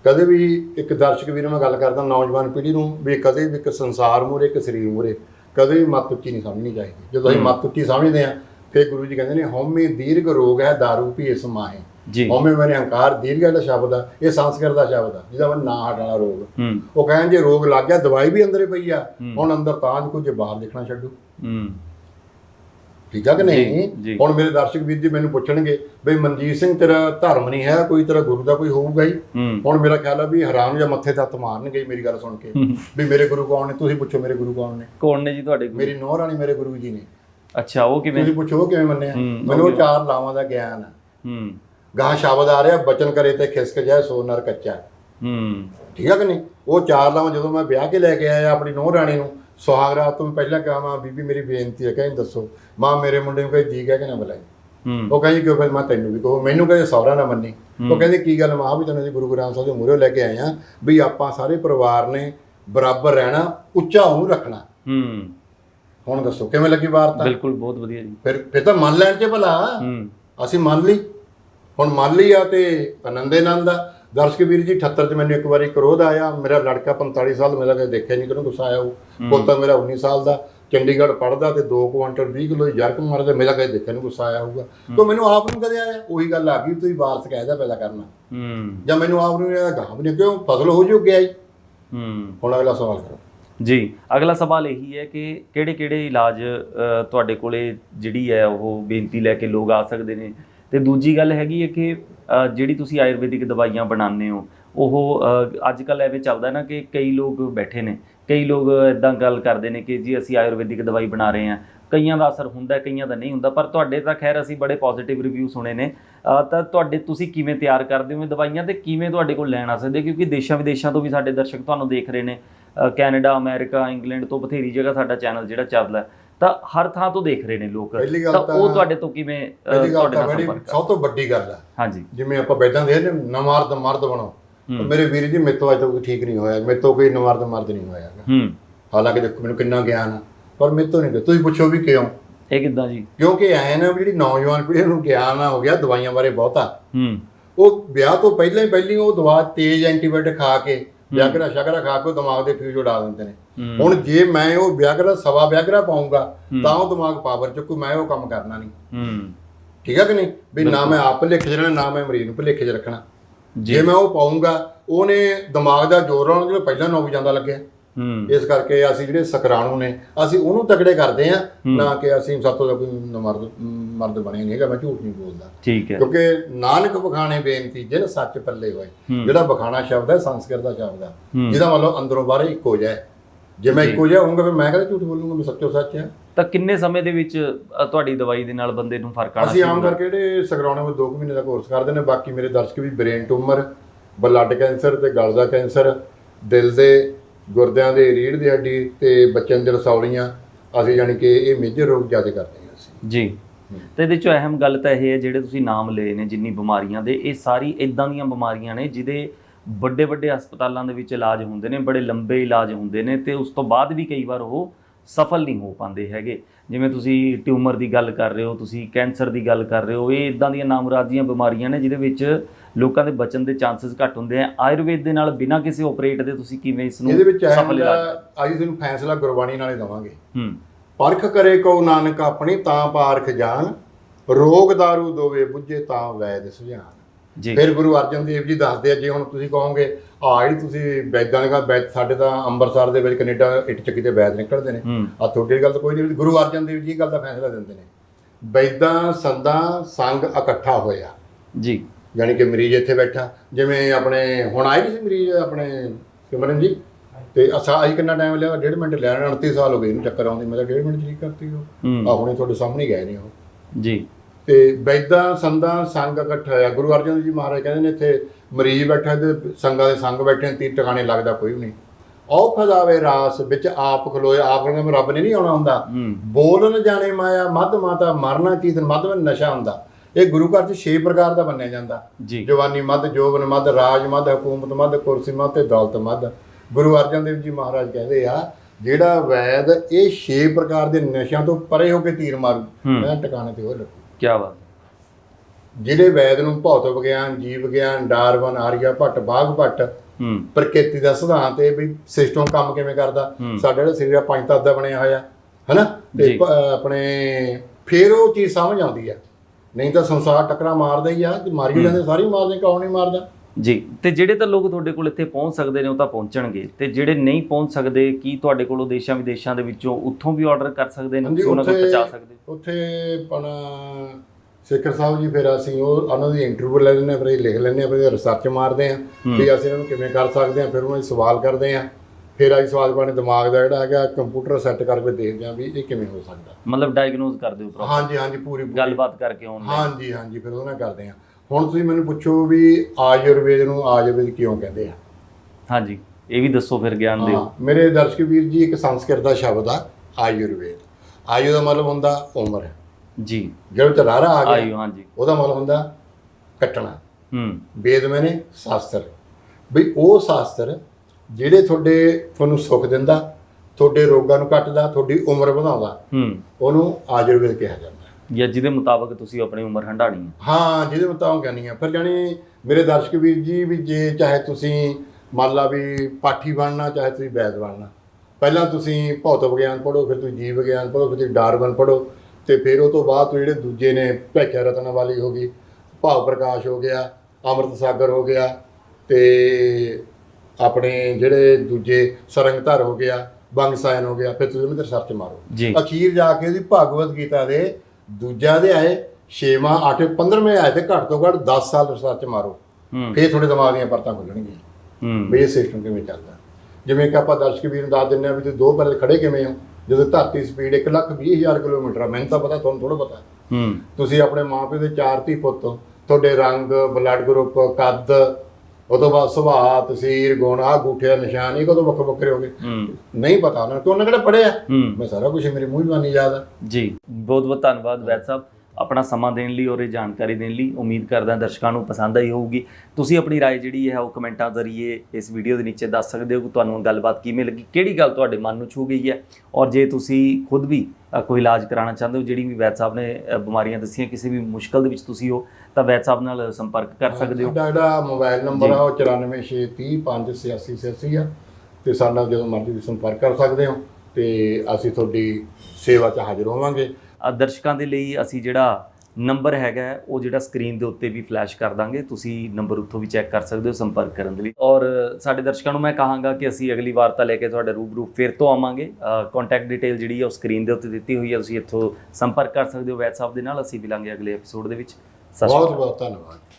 ਕਦੇ ਵੀ ਇੱਕ ਦਰਸ਼ਕ ਵੀਰ ਮੈਂ ਗੱਲ ਕਰਦਾ ਨੌਜਵਾਨ ਪੀੜ੍ਹੀ ਨੂੰ ਵੀ ਕਦੇ ਵੀ ਇੱਕ ਸੰਸਾਰ ਮੂਰੇ ਇੱਕ ਸਰੀਰ ਮੂਰੇ ਕਦੇ ਵੀ ਮੱਤ ਉੱਚੀ ਨਹੀਂ ਸਮਝਣੀ ਚਾਹੀਦੀ। ਜਦੋਂ ਅਸੀਂ ਮੱਤ ਉੱਚੀ ਸਮਝਦੇ ਹਾਂ ਫਿਰ ਗੁਰੂ ਜੀ ਕਹਿੰਦੇ ਨੇ ਹਉਮੈ ਦੀਰਘ ਰੋਗ ਹੈ दारू ਪੀ ਇਸ ਮਾਹੇ। ਜੀ। ਹਉਮੈ ਮੈਨੇ ਹੰਕਾਰ ਦੀਰਘ ਦਾ ਸ਼ਬਦ ਆ। ਇਹ ਸੰਸਕ੍ਰਿਤ ਦਾ ਸ਼ਬਦ ਆ ਜਿਹਦਾ ਮਨ ਨਾ ਹਟ ਵਾਲਾ ਰੋਗ ਉਹ ਕਹਿੰਦੇ ਜੇ ਰੋਗ ਲੱਗ ਗਿਆ ਦਵਾਈ ਵੀ ਅੰਦਰੇ ਪਈ ਆ ਹੁਣ ਅੰਦਰ ਤਾਂ ਕੁਝ ਬਾਹਰ ਦੇਖਣਾ ਛੱਡੋ। ਠੀਕ ਆ ਕਿ ਨਹੀਂ। ਹੁਣ ਮੇਰੇ ਦਰਸ਼ਕ ਵੀਰ ਜੀ ਮੈਨੂੰ ਪੁੱਛਣਗੇ ਬਈ ਮਨਜੀਤ ਸਿੰਘ ਤੇਰਾ ਧਰਮ ਨਹੀਂ ਹੈ ਕੋਈ ਤੇਰਾ ਗੁਰੂ ਦਾ ਕੋਈ ਹੋਊਗਾ ਹੀ? ਹੁਣ ਮੇਰਾ ਖਿਆਲ ਆ ਵੀ ਹਰਾਮ ਜਾਂ ਮੱਥੇ ਤੇ ਹੱਥ ਮਾਰਨਗੇ ਮੇਰੀ ਗੱਲ ਸੁਣ ਕੇ। ਵੀ ਮੇਰੇ ਗੁਰੂ ਕੌਣ ਨੇ? ਤੁਸੀਂ ਪੁੱਛੋ ਮੇਰੇ ਗੁਰੂ ਕੌਣ ਨੇ? ਕੌਣ ਨੇ ਜੀ ਤੁਹਾਡੇ ਗੁਰੂ? ਮੇਰੀ ਨੋਹ ਰਾਣੀ ਮੇਰੇ ਗੁਰੂ ਜੀ ਨੇ। ਅੱਛਾ ਉਹ ਕਿਵੇਂ? ਤੁਸੀਂ ਪੁੱਛੋ ਕਿਵੇਂ ਮੰਨਿਆ? ਮੈਨੂੰ ਚਾਰ ਲਾਵਾਂ ਦਾ ਗਿਆਨ ਆ। ਹੂੰ। ਗਾਂ ਸ਼ਬਦ ਆ ਰਿਹਾ ਬਚਨ ਕਰੇ ਤੇ ਖਿਸਕ ਜਾਏ ਸੋ ਨਰ ਕੱਚਾ। ਹੂੰ। ਠੀਕ ਆ ਕਿ ਨਹੀਂ? ਉਹ ਚਾਰ ਲਾਵਾਂ ਜਦੋਂ ਮੈਂ ਵਿਆਹ ਕੇ ਲੈ ਕੇ ਆਇਆ ਆਪਣੀ ਨੋਹ ਰਾਣੀ ਨੂੰ ਸੁਹਾਗਰਾਤ ਤੋਂ ਪਹਿਲਾਂ ਕਹਾਂ ਮਾਂ ਬੀਬੀ ਮੇਰੀ ਬੇਨਤੀ ਹੈ ਕਹਿੰਦੀ ਦੱਸੋ। ਮਾਂ ਮੇਰੇ ਮੁੰਡੇ ਨੂੰ ਕਹੇ ਜੀ ਕਹਿ ਕੇ ਨਾ ਬੁਲਾਈ। ਹੂੰ। ਉਹ ਕਹਿੰਦੀ ਕਿਉਂ? ਫਿਰ ਮੈਂ ਤੈਨੂੰ ਵੀ ਕਹੋ। ਮੈਨੂੰ ਕਹਿੰਦੇ ਸਹੁਰਾ ਨਾ ਮੰਨੀ। ਉਹ ਕਹਿੰਦੇ ਕੀ ਗੱਲ ਮਾਂ? ਵੀ ਤੈਨੂੰ ਅਸੀਂ ਗੁਰੂ ਗ੍ਰੰਥ ਸਾਹਿਬ ਦੇ ਮੂਹਰੇ ਲੈ ਕੇ ਆਏ ਆ ਵੀ ਆਪਾਂ ਸਾਰੇ ਪਰਿਵਾਰ ਨੇ ਬਰਾਬਰ ਰਹਿਣਾ ਉੱਚਾ ਉਹਨੂੰ ਰੱਖਣਾ। ਹੂੰ। ਹੁਣ ਦੱਸੋ ਕਿਵੇਂ ਲੱਗੀ ਵਾਰਤਾ? ਬਿਲਕੁਲ ਬਹੁਤ ਵਧੀਆ ਜੀ। ਫਿਰ ਫਿਰ ਤਾਂ ਮੰਨ ਲੈਣ ਚ ਭਲਾ। ਹੂੰ। ਅਸੀਂ ਮੰਨ ਲਈ। ਹੁਣ ਮੰਨ ਲਈ ਆ ਤੇ ਆਨੰਦੇ ਆਨੰਦ ਆ। ਦਰਸ਼ਕ ਵੀਰ ਜੀ 78 ਚ ਮੈਨੂੰ ਇੱਕ ਵਾਰੀ ਕਰੋਧ ਆਇਆ। ਮੇਰਾ ਲੜਕਾ 45 ਸਾਲ ਮੇਰਾ ਕਦੇ ਦੇਖਿਆ ਨਹੀਂ ਕਿਹਨੂੰ ਗੁੱਸਾ ਆਇਆ ਉਹ? ਪੁੱਤ ਮੇਰਾ 19 ਸਾਲ ਦਾ ਚੰਡੀਗੜ੍ਹ ਪੜਦਾ ਤੇ 2 ਕੁਆਂਟਲ 20 ਕਿਲੋ ਜਰਕ ਮਾਰਦਾ ਮੇਰਾ ਕਦੇ ਦੇਖਿਆ ਨਹੀਂ ਗੁੱਸਾ ਆਇਆ ਹੋਊਗਾ। ਤਾਂ ਮੈਨੂੰ ਆਪ ਨੂੰ ਕਦੇ ਆਇਆ? ਉਹੀ ਗੱਲ ਆ ਗਈ ਤੁਸੀਂ ਵਾਰਸ ਕਾਇਦਾ ਪੈਦਾ ਕਰਨਾ। ਜਾਂ ਮੈਨੂੰ ਆਪ ਨੂੰ ਇਹ ਗਾਹ ਵੀ ਨਹੀਂ ਕਿਉਂ? ਫਸਲ ਹੋ ਜੂ ਗਿਆ ਹੂੰ। ਹੁਣ ਅਗਲਾ ਸਵਾਲ ਕਰੋ। ਜੀ ਅਗਲਾ ਸਵਾਲ ਇਹੀ ਹੈ ਕਿ ਕਿਹੜੇ ਕਿਹੜੇ ਇਲਾਜ ਤੁਹਾਡੇ ਕੋਲੇ ਜਿਹੜੀ ਹੈ ਉਹ ਬੇਨਤੀ ਲੈ ਕੇ ਲੋਕ ਆ ਸਕਦੇ ਨੇ? ਤੇ ਦੂਜੀ ਗੱਲ ਹੈਗੀ ਹੈ ਕਿ ਜਿਹੜੀ ਤੁਸੀਂ ਆਯੁਰਵੈਦਿਕ ਦਵਾਈਆਂ ਬਣਾਉਂਦੇ ਹੋ, ਉਹ ਅੱਜ ਕੱਲ ਐਵੇਂ ਚੱਲਦਾ ਨਾ ਕਿ ਕਈ ਲੋਕ ਬੈਠੇ ਨੇ, ਕਈ ਲੋਕ ਇਦਾਂ ਗੱਲ ਕਰਦੇ ਨੇ ਕਿ ਜੀ ਅਸੀਂ ਆਯੁਰਵੈਦਿਕ ਦਵਾਈ ਬਣਾ ਰਹੇ ਹਾਂ, ਕਈਆਂ ਦਾ ਅਸਰ ਹੁੰਦਾ, ਕਈਆਂ ਦਾ ਨਹੀਂ ਹੁੰਦਾ, ਪਰ ਤੁਹਾਡੇ ਤਾਂ ਖੈਰ ਅਸੀਂ ਬੜੇ ਪੋਜ਼ਿਟਿਵ ਰਿਵਿਊ ਸੁਣੇ ਨੇ ਤਾਂ ਤੁਹਾਡੇ ਤੁਸੀਂ ਕਿਵੇਂ ਤਿਆਰ ਕਰਦੇ ਹੋ ਦਵਾਈਆਂ ਤੇ ਕਿਵੇਂ ਤੁਹਾਡੇ ਕੋਲ ਲੈਣ ਆ ਸਕਦੇ? ਕਿਉਂਕਿ ਦੇਸ਼ਾਂ ਵਿਦੇਸ਼ਾਂ ਤੋਂ ਵੀ ਸਾਡੇ ਦਰਸ਼ਕ ਤੁਹਾਨੂੰ ਦੇਖ ਰਹੇ ਨੇ ਕੈਨੇਡਾ, ਅਮਰੀਕਾ, ਇੰਗਲੈਂਡ ਤੋਂ ਬਥੇਰੀ ਜਗ੍ਹਾ ਸਾਡਾ ਚੈਨਲ ਜਿਹੜਾ ਚੱਲਦਾ ਤਾਂ ਹਰ ਥਾਂ ਤੋਂ ਦੇਖ ਰਹੇ ਨੇ ਲੋਕ। ਪਹਿਲੀ ਗੱਲ ਤਾਂ ਉਹ ਤੁਹਾਡੇ ਤੋਂ ਕਿਵੇਂ ਪਹਿਲੀ ਗੱਲ ਤੁਹਾਡੇ ਤਾਂ ਬੜੀ ਸਭ ਤੋਂ ਵੱਡੀ ਗੱਲ ਆ। ਹਾਂਜੀ। ਜਿਵੇਂ ਆਪਾਂ ਬੈਠਾਂ ਦੇ ਨੇ ਨਮਾਰਦ ਮਰਦ ਬਣੋ। ਹੂੰ। ਮੇਰੇ ਵੀਰ ਜੀ ਮੇਰੇ ਤੋਂ ਅੱਜ ਤੱਕ ਠੀਕ ਨਹੀਂ ਹੋਇਆ। ਮੇਰੇ ਤੋਂ ਕੋਈ ਨਮਾਰਦ ਮਰਦ ਨਹੀਂ ਹੋਇਆ ਹੂੰ। ਹਾਲਾਂਕਿ ਦੇਖੋ ਮੈਨੂੰ ਕਿੰਨਾ ਗਿਆਨ ਆ। ਪਰ ਮੇਰੇ ਤੋਂ ਨਹੀਂ ਤੁਸੀਂ ਪੁੱਛੋ ਵੀ ਕਿਉਂ? ਇਹ ਕਿੱਦਾਂ ਜੀ? ਕਿਉਂਕਿ ਐ ਨਾ ਜਿਹੜੀ ਨੌਜਵਾਨ ਪੀੜ੍ਹੀ ਨੂੰ ਗਿਆਨ ਆ ਹੋ ਗਿਆ ਦਵਾਈਆਂ ਬਾਰੇ ਬਹੁਤਾ। ਹੂੰ। ਉਹ ਵਿਆਹ ਤੋਂ ਪਹਿਲਾਂ ਹੀ ਪਹਿਲੀ ਉਹ ਦਵਾ ਤੇਜ਼ ਐਂਟੀਬਾਇਓਟਿਕ ਖਾ ਕੇ ਵਿਆਗਰਾ ਸ਼ਗਰਾ ਖਾ ਕੇ ਉਹ ਦਿਮਾਗ ਦੇ ਫਿਊਜ਼ ਉਡਾ ਦਿੰਦੇ ਨੇ। ਹੁਣ ਜੇ ਮੈਂ ਉਹ ਵਿਆਗਰਾ ਸਵਾ ਵਿਆਗਰਾ ਪਾਉਂਗਾ ਤਾਂ ਉਹ ਦਿਮਾਗ ਪਾਵਰ ਚੁੱਕੂ ਮੈਂ ਉਹ ਕੰਮ ਕਰਨਾ ਨਹੀਂ। ਠੀਕ ਹੈ ਕਿ ਨਹੀਂ? ਵੀ ਨਾ ਮੈਂ ਆਪ ਭੁਲੇਖੇ 'ਚ ਰਹਿਣਾ ਨਾ ਮੈਂ ਮਰੀਜ਼ ਨੂੰ ਭੁਲੇਖੇ 'ਚ ਰੱਖਣਾ। ਜੀ। ਮੈਂ ਉਹ ਪਾਉਂਗਾ ਉਹਨੇ ਦਿਮਾਗ ਦਾ ਜ਼ੋਰ ਲਾਉਣਾ ਜਿਹੜਾ ਪਹਿਲਾਂ ਨੌ ਜਾਂਦਾ ਲੱਗਿਆ। ਇਸ ਕਰਕੇ ਅਸੀਂ ਜਿਹੜੇ ਸਕਰਾਣੂ ਨੇ ਅਸੀਂ ਉਹਨੂੰ ਤਕੜੇ ਕਰਦੇ ਆ ਨਾ ਕਿ ਅਸੀਂ ਸਾਤੋਂ ਦਾ ਕੋਈ ਮਰਦ ਮਰਦ ਬਣੇ ਨਹੀਂ ਹੈਗਾ ਮੈਂ ਝੂਠ ਨਹੀਂ ਬੋਲਦਾ। ਠੀਕ ਹੈ। ਕਿਉਂਕਿ ਨਾਨਕ ਬਖਾਣੇ ਬੇਨਤੀ ਜਿਨ ਸੱਚ ਪੱਲੇ ਹੋਏ ਜਿਹੜਾ ਬਖਾਣਾ ਸ਼ਬਦ ਹੈ ਸੰਸਕ੍ਰਿਤ ਦਾ ਸ਼ਬਦ ਹੈ। ਜਿਹਦਾ ਮਤਲਬ ਅੰਦਰੋਂ ਬਾਹਰ ਇੱਕੋ ਜਿਹਾ ਜੇ ਮੈਂ ਇੱਕੋ ਜਿਹਾ ਹੋਊਂਗਾ ਫਿਰ ਮੈਂ ਕਦੇ ਝੂਠ ਬੋਲੂੰਗਾ ਮੈਂ ਸੱਚੋ ਸੱਚ ਹੈ। ਤਾਂ ਕਿੰਨੇ ਸਮੇਂ ਦੇ ਵਿੱਚ ਤੁਹਾਡੀ ਦਵਾਈ ਦੇ ਨਾਲ ਬੰਦੇ ਨੂੰ ਫ਼ਰਕ ਆਣਾ ਅਸੀਂ ਆਮ ਕਰਕੇ ਜਿਹੜੇ ਸਕਰਾਉਣੇ ਵਿੱਚ 2 ਮਹੀਨੇ ਦਾ ਕੋਰਸ ਕਰਦੇ ਨੇ ਬਾਕੀ ਮੇਰੇ ਦਰਸ਼ਕ ਵੀ ਬ੍ਰੇਨ ਟਿਊਮਰ ਬਲੱਡ ਕੈਂਸਰ ਤੇ ਗਲ ਦਾ ਕੈਂਸਰ ਦਿਲ ਦੇ ਗੁਰਦਿਆਂ ਦੇ ਰੀੜ ਦੀ ਹੱਡੀ ਤੇ ਬੱਚਿਆਂ ਦੇ ਰਸੌਲੀਆਂ, ਅਸੀਂ ਜਾਣੀ ਕਿ ਇਹ ਮੇਜਰ ਰੋਗ ਜ਼ਿਆਦਾ ਕਰਦੇ ਹਾਂ ਅਸੀਂ। ਜੀ। ਤੇ ਇਹਦੇ ਚੋਂ ਅਹਿਮ ਗੱਲ ਤਾਂ ਇਹ ਹੈ, ਜਿਹੜੇ ਤੁਸੀਂ ਨਾਮ ਲਏ ਨੇ, ਜਿੰਨੀ ਬਿਮਾਰੀਆਂ ਦੇ, ਇਹ ਸਾਰੀ ਇਦਾਂ ਦੀਆਂ ਬਿਮਾਰੀਆਂ ਨੇ ਜਿਹਦੇ ਵੱਡੇ ਵੱਡੇ ਹਸਪਤਾਲਾਂ ਦੇ ਵਿੱਚ ਇਲਾਜ ਹੁੰਦੇ ਨੇ, ਬੜੇ ਲੰਬੇ ਇਲਾਜ ਹੁੰਦੇ ਨੇ ਤੇ ਉਸ ਤੋਂ ਬਾਅਦ ਵੀ ਕਈ ਵਾਰ ਉਹ ਸਫਲ ਨਹੀਂ ਹੋ ਪਾਉਂਦੇ ਹੈਗੇ। ਜਿਵੇਂ ਤੁਸੀਂ ਟਿਊਮਰ ਦੀ ਗੱਲ ਕਰ ਰਹੇ ਹੋ, ਤੁਸੀਂ ਕੈਂਸਰ ਦੀ ਗੱਲ ਕਰ ਰਹੇ ਹੋ, ਇਹ ਇਦਾਂ ਦੀਆਂ ਨਾਮੁਰਾਦੀਆਂ ਬਿਮਾਰੀਆਂ ਨੇ ਜਿਹਦੇ ਵਿੱਚ ਲੋਕਾਂ ਦੇ ਬਚਣ ਦੇ ਚਾਂਸਸ ਘੱਟ ਹੁੰਦੇ ਆ। ਆਯੁਰਵੇਦ ਦੇ ਨਾਲ ਬਿਨਾਂ ਕਿਸੇ ਆਪਰੇਟ ਦੇ ਤੁਸੀਂ ਕਿਵੇਂ ਇਸ ਨੂੰ ਇਹਦੇ ਵਿੱਚ ਸਫਲ ਇਲਾਜ ਅੱਜ ਤੁਹਾਨੂੰ ਫੈਸਲਾ ਗੁਰਬਾਣੀ ਨਾਲੇ ਦਵਾਂਗੇ। ਹੂੰ। ਪਰਖ ਕਰੇ ਕੋ ਨਾਨਕ ਆਪਣੀ ਤਾਂ ਪਾਰਖ ਜਾਣ ਰੋਗ ਦਾਰੂ ਦੋਵੇ ਬੁੱਝੇ ਤਾਂ ਵੈਦ ਸੁਝਾਨ ਜੀ। ਫਿਰ ਗੁਰੂ ਅਰਜਨ ਦੇਵ ਜੀ ਦੱਸਦੇ ਆ ਜੇ ਹੁਣ ਤੁਸੀਂ ਕਹੋਗੇ ਆ ਜਿਹੜੀ ਤੁਸੀਂ ਵੈਦਾਂ ਦਾ ਵੈਦ ਸਾਡੇ ਤਾਂ ਅੰਮ੍ਰਿਤਸਰ ਦੇ ਵਿੱਚ ਕੈਨੇਡਾ ਇੱਟ ਚੱਕੀ ਤੇ ਵੈਦ ਨਿਕਲਦੇ ਨੇ। ਆ ਤੁਹਾਡੀ ਗੱਲ ਤਾਂ ਕੋਈ ਨਹੀਂ ਗੁਰੂ ਅਰਜਨ ਦੇਵ ਜੀ ਇਹ ਗੱਲ ਦਾ ਫੈਸਲਾ ਦਿੰਦੇ ਨੇ। ਵੈਦਾਂ ਸੰਦਾਂ ਸੰਗ ਇਕੱਠਾ ਹੋਇਆ। ਜੀ। ਯਾਨੀ ਕਿ ਮਰੀਜ਼ ਇੱਥੇ ਬੈਠਾ। ਜਿਵੇਂ ਆਪਣੇ ਹੁਣ ਆਏ ਸੀ ਮਰੀਜ਼ ਆਪਣੇ ਸਿਮਰਨ ਜੀ? ਤੇ ਅਸਾ ਅਸੀਂ ਕਿੰਨਾ ਟਾਈਮ ਲਿਆ? ਡੇਢ ਮਿੰਟ ਲਿਆ 29 ਸਾਲ ਹੋ ਗਏ ਇਹਨੂੰ ਚੱਕਰ ਆਉਂਦੀ ਮੈਂ ਤਾਂ ਡੇਢ ਮਿੰਟ ਠੀਕ ਕਰਤੀ ਉਹ। ਹੂੰ। ਆ ਹੁਣੇ ਤੁਹਾਡੇ ਸਾਹਮਣੇ ਗਏ ਨੇ ਉਹ। ਜੀ। ਤੇ ਵੈਦਾਂ ਸੰਦਾਂ ਸੰਗ ਇਕੱਠਾ ਹੋਇਆ। ਗੁਰੂ ਅਰਜਨ ਦੇਵ ਜੀ ਮਹਾਰਾਜ ਕਹਿੰਦੇ ਨੇ ਇੱਥੇ ਮਰੀਜ਼ ਬੈਠਾ ਤੇ ਸੰਗਾਂ ਦੇ ਸੰਗ ਬੈਠੇ ਤੀਰ ਟਿਕਾਣੇ ਲੱਗਦਾ ਕੋਈ ਵੀ ਨਹੀਂ। ਔ ਫਜ਼ਾਵੇ ਰਾਸ ਵਿੱਚ ਆਪ ਖਲੋਏ ਆਪ ਨੂੰ ਰੱਬ ਨੇ ਨਹੀਂ ਆਉਣਾ ਹੁੰਦਾ। ਹੂੰ। ਬੋਲ ਨ ਜਾਣੇ ਮਾਇਆ ਮਦ ਮਾਤਾ ਮਰਨਾ ਚੀਤ ਮਦ ਵਿੱਚ ਨਸ਼ਾ ਹੁੰਦਾ। ਇਹ ਗੁਰੂ ਘਰ 'ਚ ਛੇ ਪ੍ਰਕਾਰ ਦਾ ਮੰਨਿਆ ਜਾਂਦਾ। ਜੀ। ਜਵਾਨੀ ਮਦ ਜੋਬਨ ਮਦ ਰਾਜ ਮਦ ਹਕੂਮਤ ਮਦ ਕੁਰਸੀ ਮਦ ਤੇ ਦੌਲਤ ਮਦ ਗੁਰੂ ਅਰਜਨ ਦੇਵ ਜੀ ਮਹਾਰਾਜ ਕਹਿੰਦੇ ਆ ਜਿਹੜਾ ਵੈਦ ਇਹ ਛੇ ਪ੍ਰਕਾਰ ਦੇ ਨਸ਼ਿਆਂ ਤੋਂ ਪਰੇ ਹੋ ਕੇ ਤੀਰ ਮਾਰੂ। ਮੈਂ ਟਿਕਾਣੇ ਤੇ ਉਹ ਲੱਗੂ ਕੀ ਬਾਤ ਜਿਹੜੇ ਵੈਦ ਨੂੰ ਭੌਤਿਕ ਵਿਗਿਆਨ ਜੀਵ ਵਿਗਿਆਨ ਡਾਰਵਨ ਆਰੀਆ ਭੱਟ ਬਾਗ ਭੱਟ ਹੂੰ। ਪ੍ਰਕਿਰਤੀ ਦਾ ਸਿਧਾਂਤ ਇਹ ਵੀ ਸਿਸਟਮ ਕੰਮ ਕਿਵੇਂ ਕਰਦਾ? ਸਾਡਾ ਜਿਹੜਾ ਸਰੀਰ ਆ ਪੰਜ ਤੱਤ ਦਾ ਬਣਿਆ ਹੋਇਆ ਹਨਾ? ਤੇ ਆਪਣੇ ਫੇਰ ਉਹ ਚੀਜ਼ ਸਮਝ ਆਉਂਦੀ ਆ। ਨਹੀਂ ਤਾਂ ਸੰਸਾਰ ਟੱਕਰਾਂ ਮਾਰਦਾ ਹੀ ਆ ਤੇ ਮਾਰੀ ਜਾਂਦੇ ਸਾਰੀ ਮਾਰਦੇ ਕੌਣ ਨਹੀਂ ਮਾਰਦਾ? ਜੀ ਤੇ ਜਿਹੜੇ ਤਾਂ ਲੋਕ ਤੁਹਾਡੇ ਕੋਲ ਇੱਥੇ ਪਹੁੰਚ ਸਕਦੇ ਨੇ ਉਹ ਤਾਂ ਪਹੁੰਚਣਗੇ। ਤੇ ਜਿਹੜੇ ਨਹੀਂ ਪਹੁੰਚ ਸਕਦੇ ਕੀ ਤੁਹਾਡੇ ਕੋਲੋਂ ਦੇਸ਼ਾਂ ਵਿਦੇਸ਼ਾਂ ਦੇ ਵਿੱਚੋਂ ਉੱਥੋਂ ਵੀ ਆਰਡਰ ਕਰ ਸਕਦੇ ਨੇ? ਹਾਂਜੀ, ਉਹਨਾਂ ਕੋਲ ਉੱਥੇ- ਪਹੁੰਚਾ ਸਕਦੇ? ਉੱਥੇ ਆਪਣਾ ਸਿੱਖਰ ਸਾਹਿਬ ਜੀ ਫਿਰ ਅਸੀਂ ਉਹ ਉਹਨਾਂ ਦੀ ਇੰਟਰਵਿਊ ਲੈ ਲੈਂਦੇ ਹਾਂ ਫਿਰ ਇਹ ਲਿਖ ਲੈਂਦੇ ਹਾਂ ਫਿਰ ਰਿਸਰਚ ਮਾਰਦੇ ਹਾਂ। ਵੀ ਅਸੀਂ ਇਹਨਾਂ ਨੂੰ ਕਿਵੇਂ ਕਰ ਸਕਦੇ ਹਾਂ ਫਿਰ ਉਹਨਾਂ ਦੇ ਸਵਾਲ ਕਰਦੇ ਹਾਂ। ਫਿਰ ਅਸੀਂ ਸਵਾਲ ਪਾਣੇ ਦਿਮਾਗ ਦਾ ਜਿਹੜਾ ਹੈਗਾ ਕੰਪਿਊਟਰ ਸੈੱਟ ਕਰਕੇ ਦੇਖਦੇ ਹਾਂ ਵੀ ਇਹ ਕਿਵੇਂ ਹੋ ਸਕਦਾ। ਮਤਲਬ ਡਾਇਗਨੋਜ਼ ਕਰਦੇ ਹੋ proper, ਹਾਂਜੀ ਹਾਂਜੀ ਪੂਰੀ ਪੂਰੀ। ਗੱਲਬਾਤ ਕਰਕੇ ਆਉਣ ਹਾਂਜੀ ਹਾਂਜੀ ਫਿਰ ਉਹਦੇ ਨਾਲ ਕਰਦੇ ਹਾਂ। ਹੁਣ ਤੁਸੀਂ ਮੈਨੂੰ ਪੁੱਛੋ ਵੀ ਆਯੁਰਵੇਦ ਨੂੰ ਆਯੁਰਵੇਦ ਕਿਉਂ ਕਹਿੰਦੇ ਆ? ਹਾਂਜੀ ਇਹ ਵੀ ਦੱਸੋ ਫਿਰ ਗਿਆਨ ਦਿਓ। ਮੇਰੇ ਦਰਸ਼ਕ ਵੀਰ ਜੀ ਇੱਕ ਸੰਸਕ੍ਰਿਤ ਦਾ ਸ਼ਬਦ ਆ ਆਯੁਰਵੇਦ। ਆਯੂ ਦਾ ਮਤਲਬ ਹੁੰਦਾ ਉਮਰ। ਜੀ। ਜਿਹੜਾ ਤੇ ਰਾਰਾ ਆ ਗਿਆ ਹਾਂਜੀ। ਉਹਦਾ ਮਤਲਬ ਹੁੰਦਾ ਕੱਟਣਾ ਹੂੰ। ਵੇਦ ਮੈਨੇ ਸ਼ਾਸਤਰ। ਵੀ ਉਹ ਸ਼ਾਸਤਰ ਜਿਹੜੇ ਤੁਹਾਡੇ ਤੁਹਾਨੂੰ ਸੁੱਖ ਦਿੰਦਾ ਤੁਹਾਡੇ ਰੋਗਾਂ ਨੂੰ ਕੱਟਦਾ ਤੁਹਾਡੀ ਉਮਰ ਵਧਾਉਂਦਾ ਹੂੰ। ਉਹਨੂੰ ਆਯੁਰਵੇਦ ਕਿਹਾ ਜਾਂਦਾ ਜਾਂ ਜਿਹਦੇ ਮੁਤਾਬਕ ਤੁਸੀਂ ਆਪਣੀ ਉਮਰ ਹੰਡਾਣੀ ਹੈ। ਹਾਂ ਜਿਹਦੇ ਮੁਤਾਬਕ ਕਹਿੰਦੀ ਆ ਫਿਰ ਜਾਣੀ ਮੇਰੇ ਦਰਸ਼ਕ ਵੀਰ ਜੀ ਵੀ ਜੇ ਚਾਹੇ ਤੁਸੀਂ ਮੰਨ ਲਾ ਵੀ ਪਾਠੀ ਬਣਨਾ ਚਾਹੇ ਤੁਸੀਂ ਵੈਦ ਬਣਨਾ ਪਹਿਲਾਂ ਤੁਸੀਂ ਭੌਤ ਵਿਗਿਆਨ ਪੜ੍ਹੋ ਫਿਰ ਤੁਸੀਂ ਜੀਵ ਵਿਗਿਆਨ ਪੜ੍ਹੋ ਫਿਰ ਤੁਸੀਂ ਡਾਰਵਨ ਪੜ੍ਹੋ ਤੇ ਫਿਰ ਉਹ ਤੋਂ ਬਾਅਦ ਤੋਂ ਜਿਹੜੇ ਦੂਜੇ ਨੇ ਭੈਖਿਆ ਰਤਨ ਵਾਲੀ ਹੋ ਗਈ ਭਾਵ ਪ੍ਰਕਾਸ਼ ਹੋ ਗਿਆ ਅੰਮ੍ਰਿਤ ਸਾਗਰ ਹੋ ਗਿਆ ਤੇ ਆਪਣੇ ਜਿਹੜੇ ਦੂਜੇ ਸਰੰਗਧਰ ਹੋ ਗਿਆ ਬੰਗਸਾਇਨ ਹੋ ਗਿਆ ਫਿਰ ਤੁਸੀਂ ਉਹਨਾਂ ਤੇ ਰਿਸਰਚ ਮਾਰੋ ਅਖੀਰ ਜਾ ਕੇ ਉਹਦੀ ਭਗਵਦ ਗੀਤਾ ਦੇ ਦੂਜਾ ਅਧਿਆਏ 6ਵਾਂ 8 15ਵੇਂ ਆਏ ਤੇ ਘੱਟ ਤੋਂ ਘੱਟ 10 ਸਾਲ ਰਿਸਰਚ ਮਾਰੋ। ਫੇਰ ਤੁਹਾਡੇ ਦਿਮਾਗ ਦੀਆਂ ਪਰਤਾਂ ਖੁੱਲਣਗੀਆਂ। ਵੀ ਇਹ ਸਿਸਟਮ ਕਿਵੇਂ ਚੱਲਦਾ। ਜਿਵੇਂ ਕਿ ਆਪਾਂ ਦਰਸ਼ਕ ਵੀਰ ਨੂੰ ਦੱਸ ਦਿੰਦੇ ਆ ਵੀ ਤੁਸੀਂ ਦੋ ਪੈਰੇ ਖੜੇ ਕਿਵੇਂ ਹੋ? ਜਦੋਂ ਧਰਤੀ ਸਪੀਡ 1 ਲੱਖ ਵੀਹ ਹਜ਼ਾਰ ਕਿਲੋਮੀਟਰ ਆ ਮੈਨੂੰ ਤਾਂ ਪਤਾ ਤੁਹਾਨੂੰ ਥੋੜਾ ਪਤਾ। ਹੂੰ। ਤੁਸੀਂ ਆਪਣੇ ਮਾਪੇ ਦੇ ਚਾਰ ਧੀ ਪੁੱਤ ਤੁਹਾਡੇ ਰੰਗ ਬਲੱਡ ਗਰੁੱਪ ਕੱਦ ਉਹ ਤੋਂ ਬਾਅਦ ਸੁਭਾਅ ਤਸਵੀਰ ਗੁਣ ਆ ਗੂਠੇ ਦਾ ਨਿਸ਼ਾਨ ਇਹ ਕਦੋਂ ਵੱਖਰੇ ਵੱਖਰੇ ਹੋ ਗਏ ਹੂੰ ਨਹੀਂ ਪਤਾ ਉਹਨਾਂ ਨੂੰ ਕਿ ਉਹਨਾਂ ਕਿਹੜਾ ਪੜਿਆ ਹੂੰ ਮੈਂ ਸਾਰਾ ਕੁਝ ਮੇਰੀ ਮੂੰਹ ਜ਼ਬਾਨੀ ਯਾਦ ਆ ਜੀ ਬਹੁਤ ਬਹੁਤ ਧੰਨਵਾਦ ਵੈਦ ਸਾਹਿਬ ਆਪਣਾ ਸਮਾਂ ਦੇਣ ਲਈ ਔਰ ਇਹ ਜਾਣਕਾਰੀ ਦੇਣ ਲਈ ਉਮੀਦ ਕਰਦਾ ਦਰਸ਼ਕਾਂ ਨੂੰ ਪਸੰਦ ਆਈ ਹੋਊਗੀ ਤੁਸੀਂ ਆਪਣੀ رائے ਜਿਹੜੀ ਹੈ ਉਹ ਕਮੈਂਟਾਂ ਜ਼ਰੀਏ ਇਸ ਵੀਡੀਓ ਦੇ ਨੀਚੇ ਦੱਸ ਸਕਦੇ ਹੋ ਕਿ ਤੁਹਾਨੂੰ ਗੱਲਬਾਤ ਕਿਵੇਂ ਲੱਗੀ ਕਿਹੜੀ ਗੱਲ ਤੁਹਾਡੇ ਮਨ ਨੂੰ ਛੂ ਗਈ ਹੈ ਔਰ ਜੇ ਤੁਸੀਂ ਖੁਦ ਵੀ ਅ, ਕੋਈ ਇਲਾਜ ਕਰਾਉਣਾ ਚਾਹੁੰਦੇ ਹੋ ਜਿਹੜੀ ਵੀ ਵੈਦ ਸਾਹਿਬ ਨੇ ਅ, ਬਿਮਾਰੀਆਂ ਦੱਸੀਆਂ ਕਿਸੇ ਵੀ ਮੁਸ਼ਕਲ ਦੇ ਵਿੱਚ ਤੁਸੀਂ ਹੋ ਤਾਂ ਵੈਦ ਸਾਹਿਬ ਨਾਲ ਸੰਪਰਕ ਕਰ ਸਕਦੇ ਹੋ। ਸਾਡਾ ਜਿਹੜਾ ਮੋਬਾਈਲ ਨੰਬਰ ਆ ਉਹ 9463058686 ਆ। ਤੇ ਸਾਡੇ ਨਾਲ ਜਦੋਂ ਮਰਜ਼ੀ ਤੁਸੀਂ ਸੰਪਰਕ ਕਰ ਸਕਦੇ ਹੋ ਤੇ ਅਸੀਂ ਤੁਹਾਡੀ ਸੇਵਾ 'ਚ ਹਾਜ਼ਰ ਹੋਵਾਂਗੇ। ਦਰਸ਼ਕਾਂ ਦੇ ਲਈ ਅਸੀਂ ਜਿਹੜਾ ਨੰਬਰ ਹੈਗਾ ਉਹ ਜਿਹੜਾ ਸਕਰੀਨ ਦੇ ਉੱਤੇ ਵੀ ਫਲੈਸ਼ ਕਰ ਦਾਂਗੇ। ਤੁਸੀਂ ਨੰਬਰ ਉੱਥੋਂ ਵੀ ਚੈੱਕ ਕਰ ਸਕਦੇ ਹੋ ਸੰਪਰਕ ਕਰਨ ਦੇ ਲਈ। ਔਰ ਸਾਡੇ ਦਰਸ਼ਕਾਂ ਨੂੰ ਮੈਂ ਕਹਾਂਗਾ ਕਿ ਅਸੀਂ ਅਗਲੀ ਵਾਰਤਾ ਲੈ ਕੇ ਤੁਹਾਡੇ ਰੂਬਰੂ ਫਿਰ ਤੋਂ ਆਵਾਂਗੇ। ਕੰਟੈਕਟ ਡਿਟੇਲ ਜਿਹੜੀ ਹੈ ਉਹ ਸਕਰੀਨ ਦੇ ਉੱਤੇ ਦਿੱਤੀ ਹੋਈ ਹੈ ਤੁਸੀਂ ਇੱਥੋਂ ਸੰਪਰਕ ਕਰ ਸਕਦੇ ਹੋ ਵੈਦ ਸਾਹਿਬ ਦੇ ਨਾਲ। ਅਸੀਂ ਮਿਲਾਂਗੇ ਅਗਲੇ ਐਪੀਸੋਡ ਦੇ ਵਿੱਚ। ਬਹੁਤ ਬਹੁਤ ਧੰਨਵਾਦ।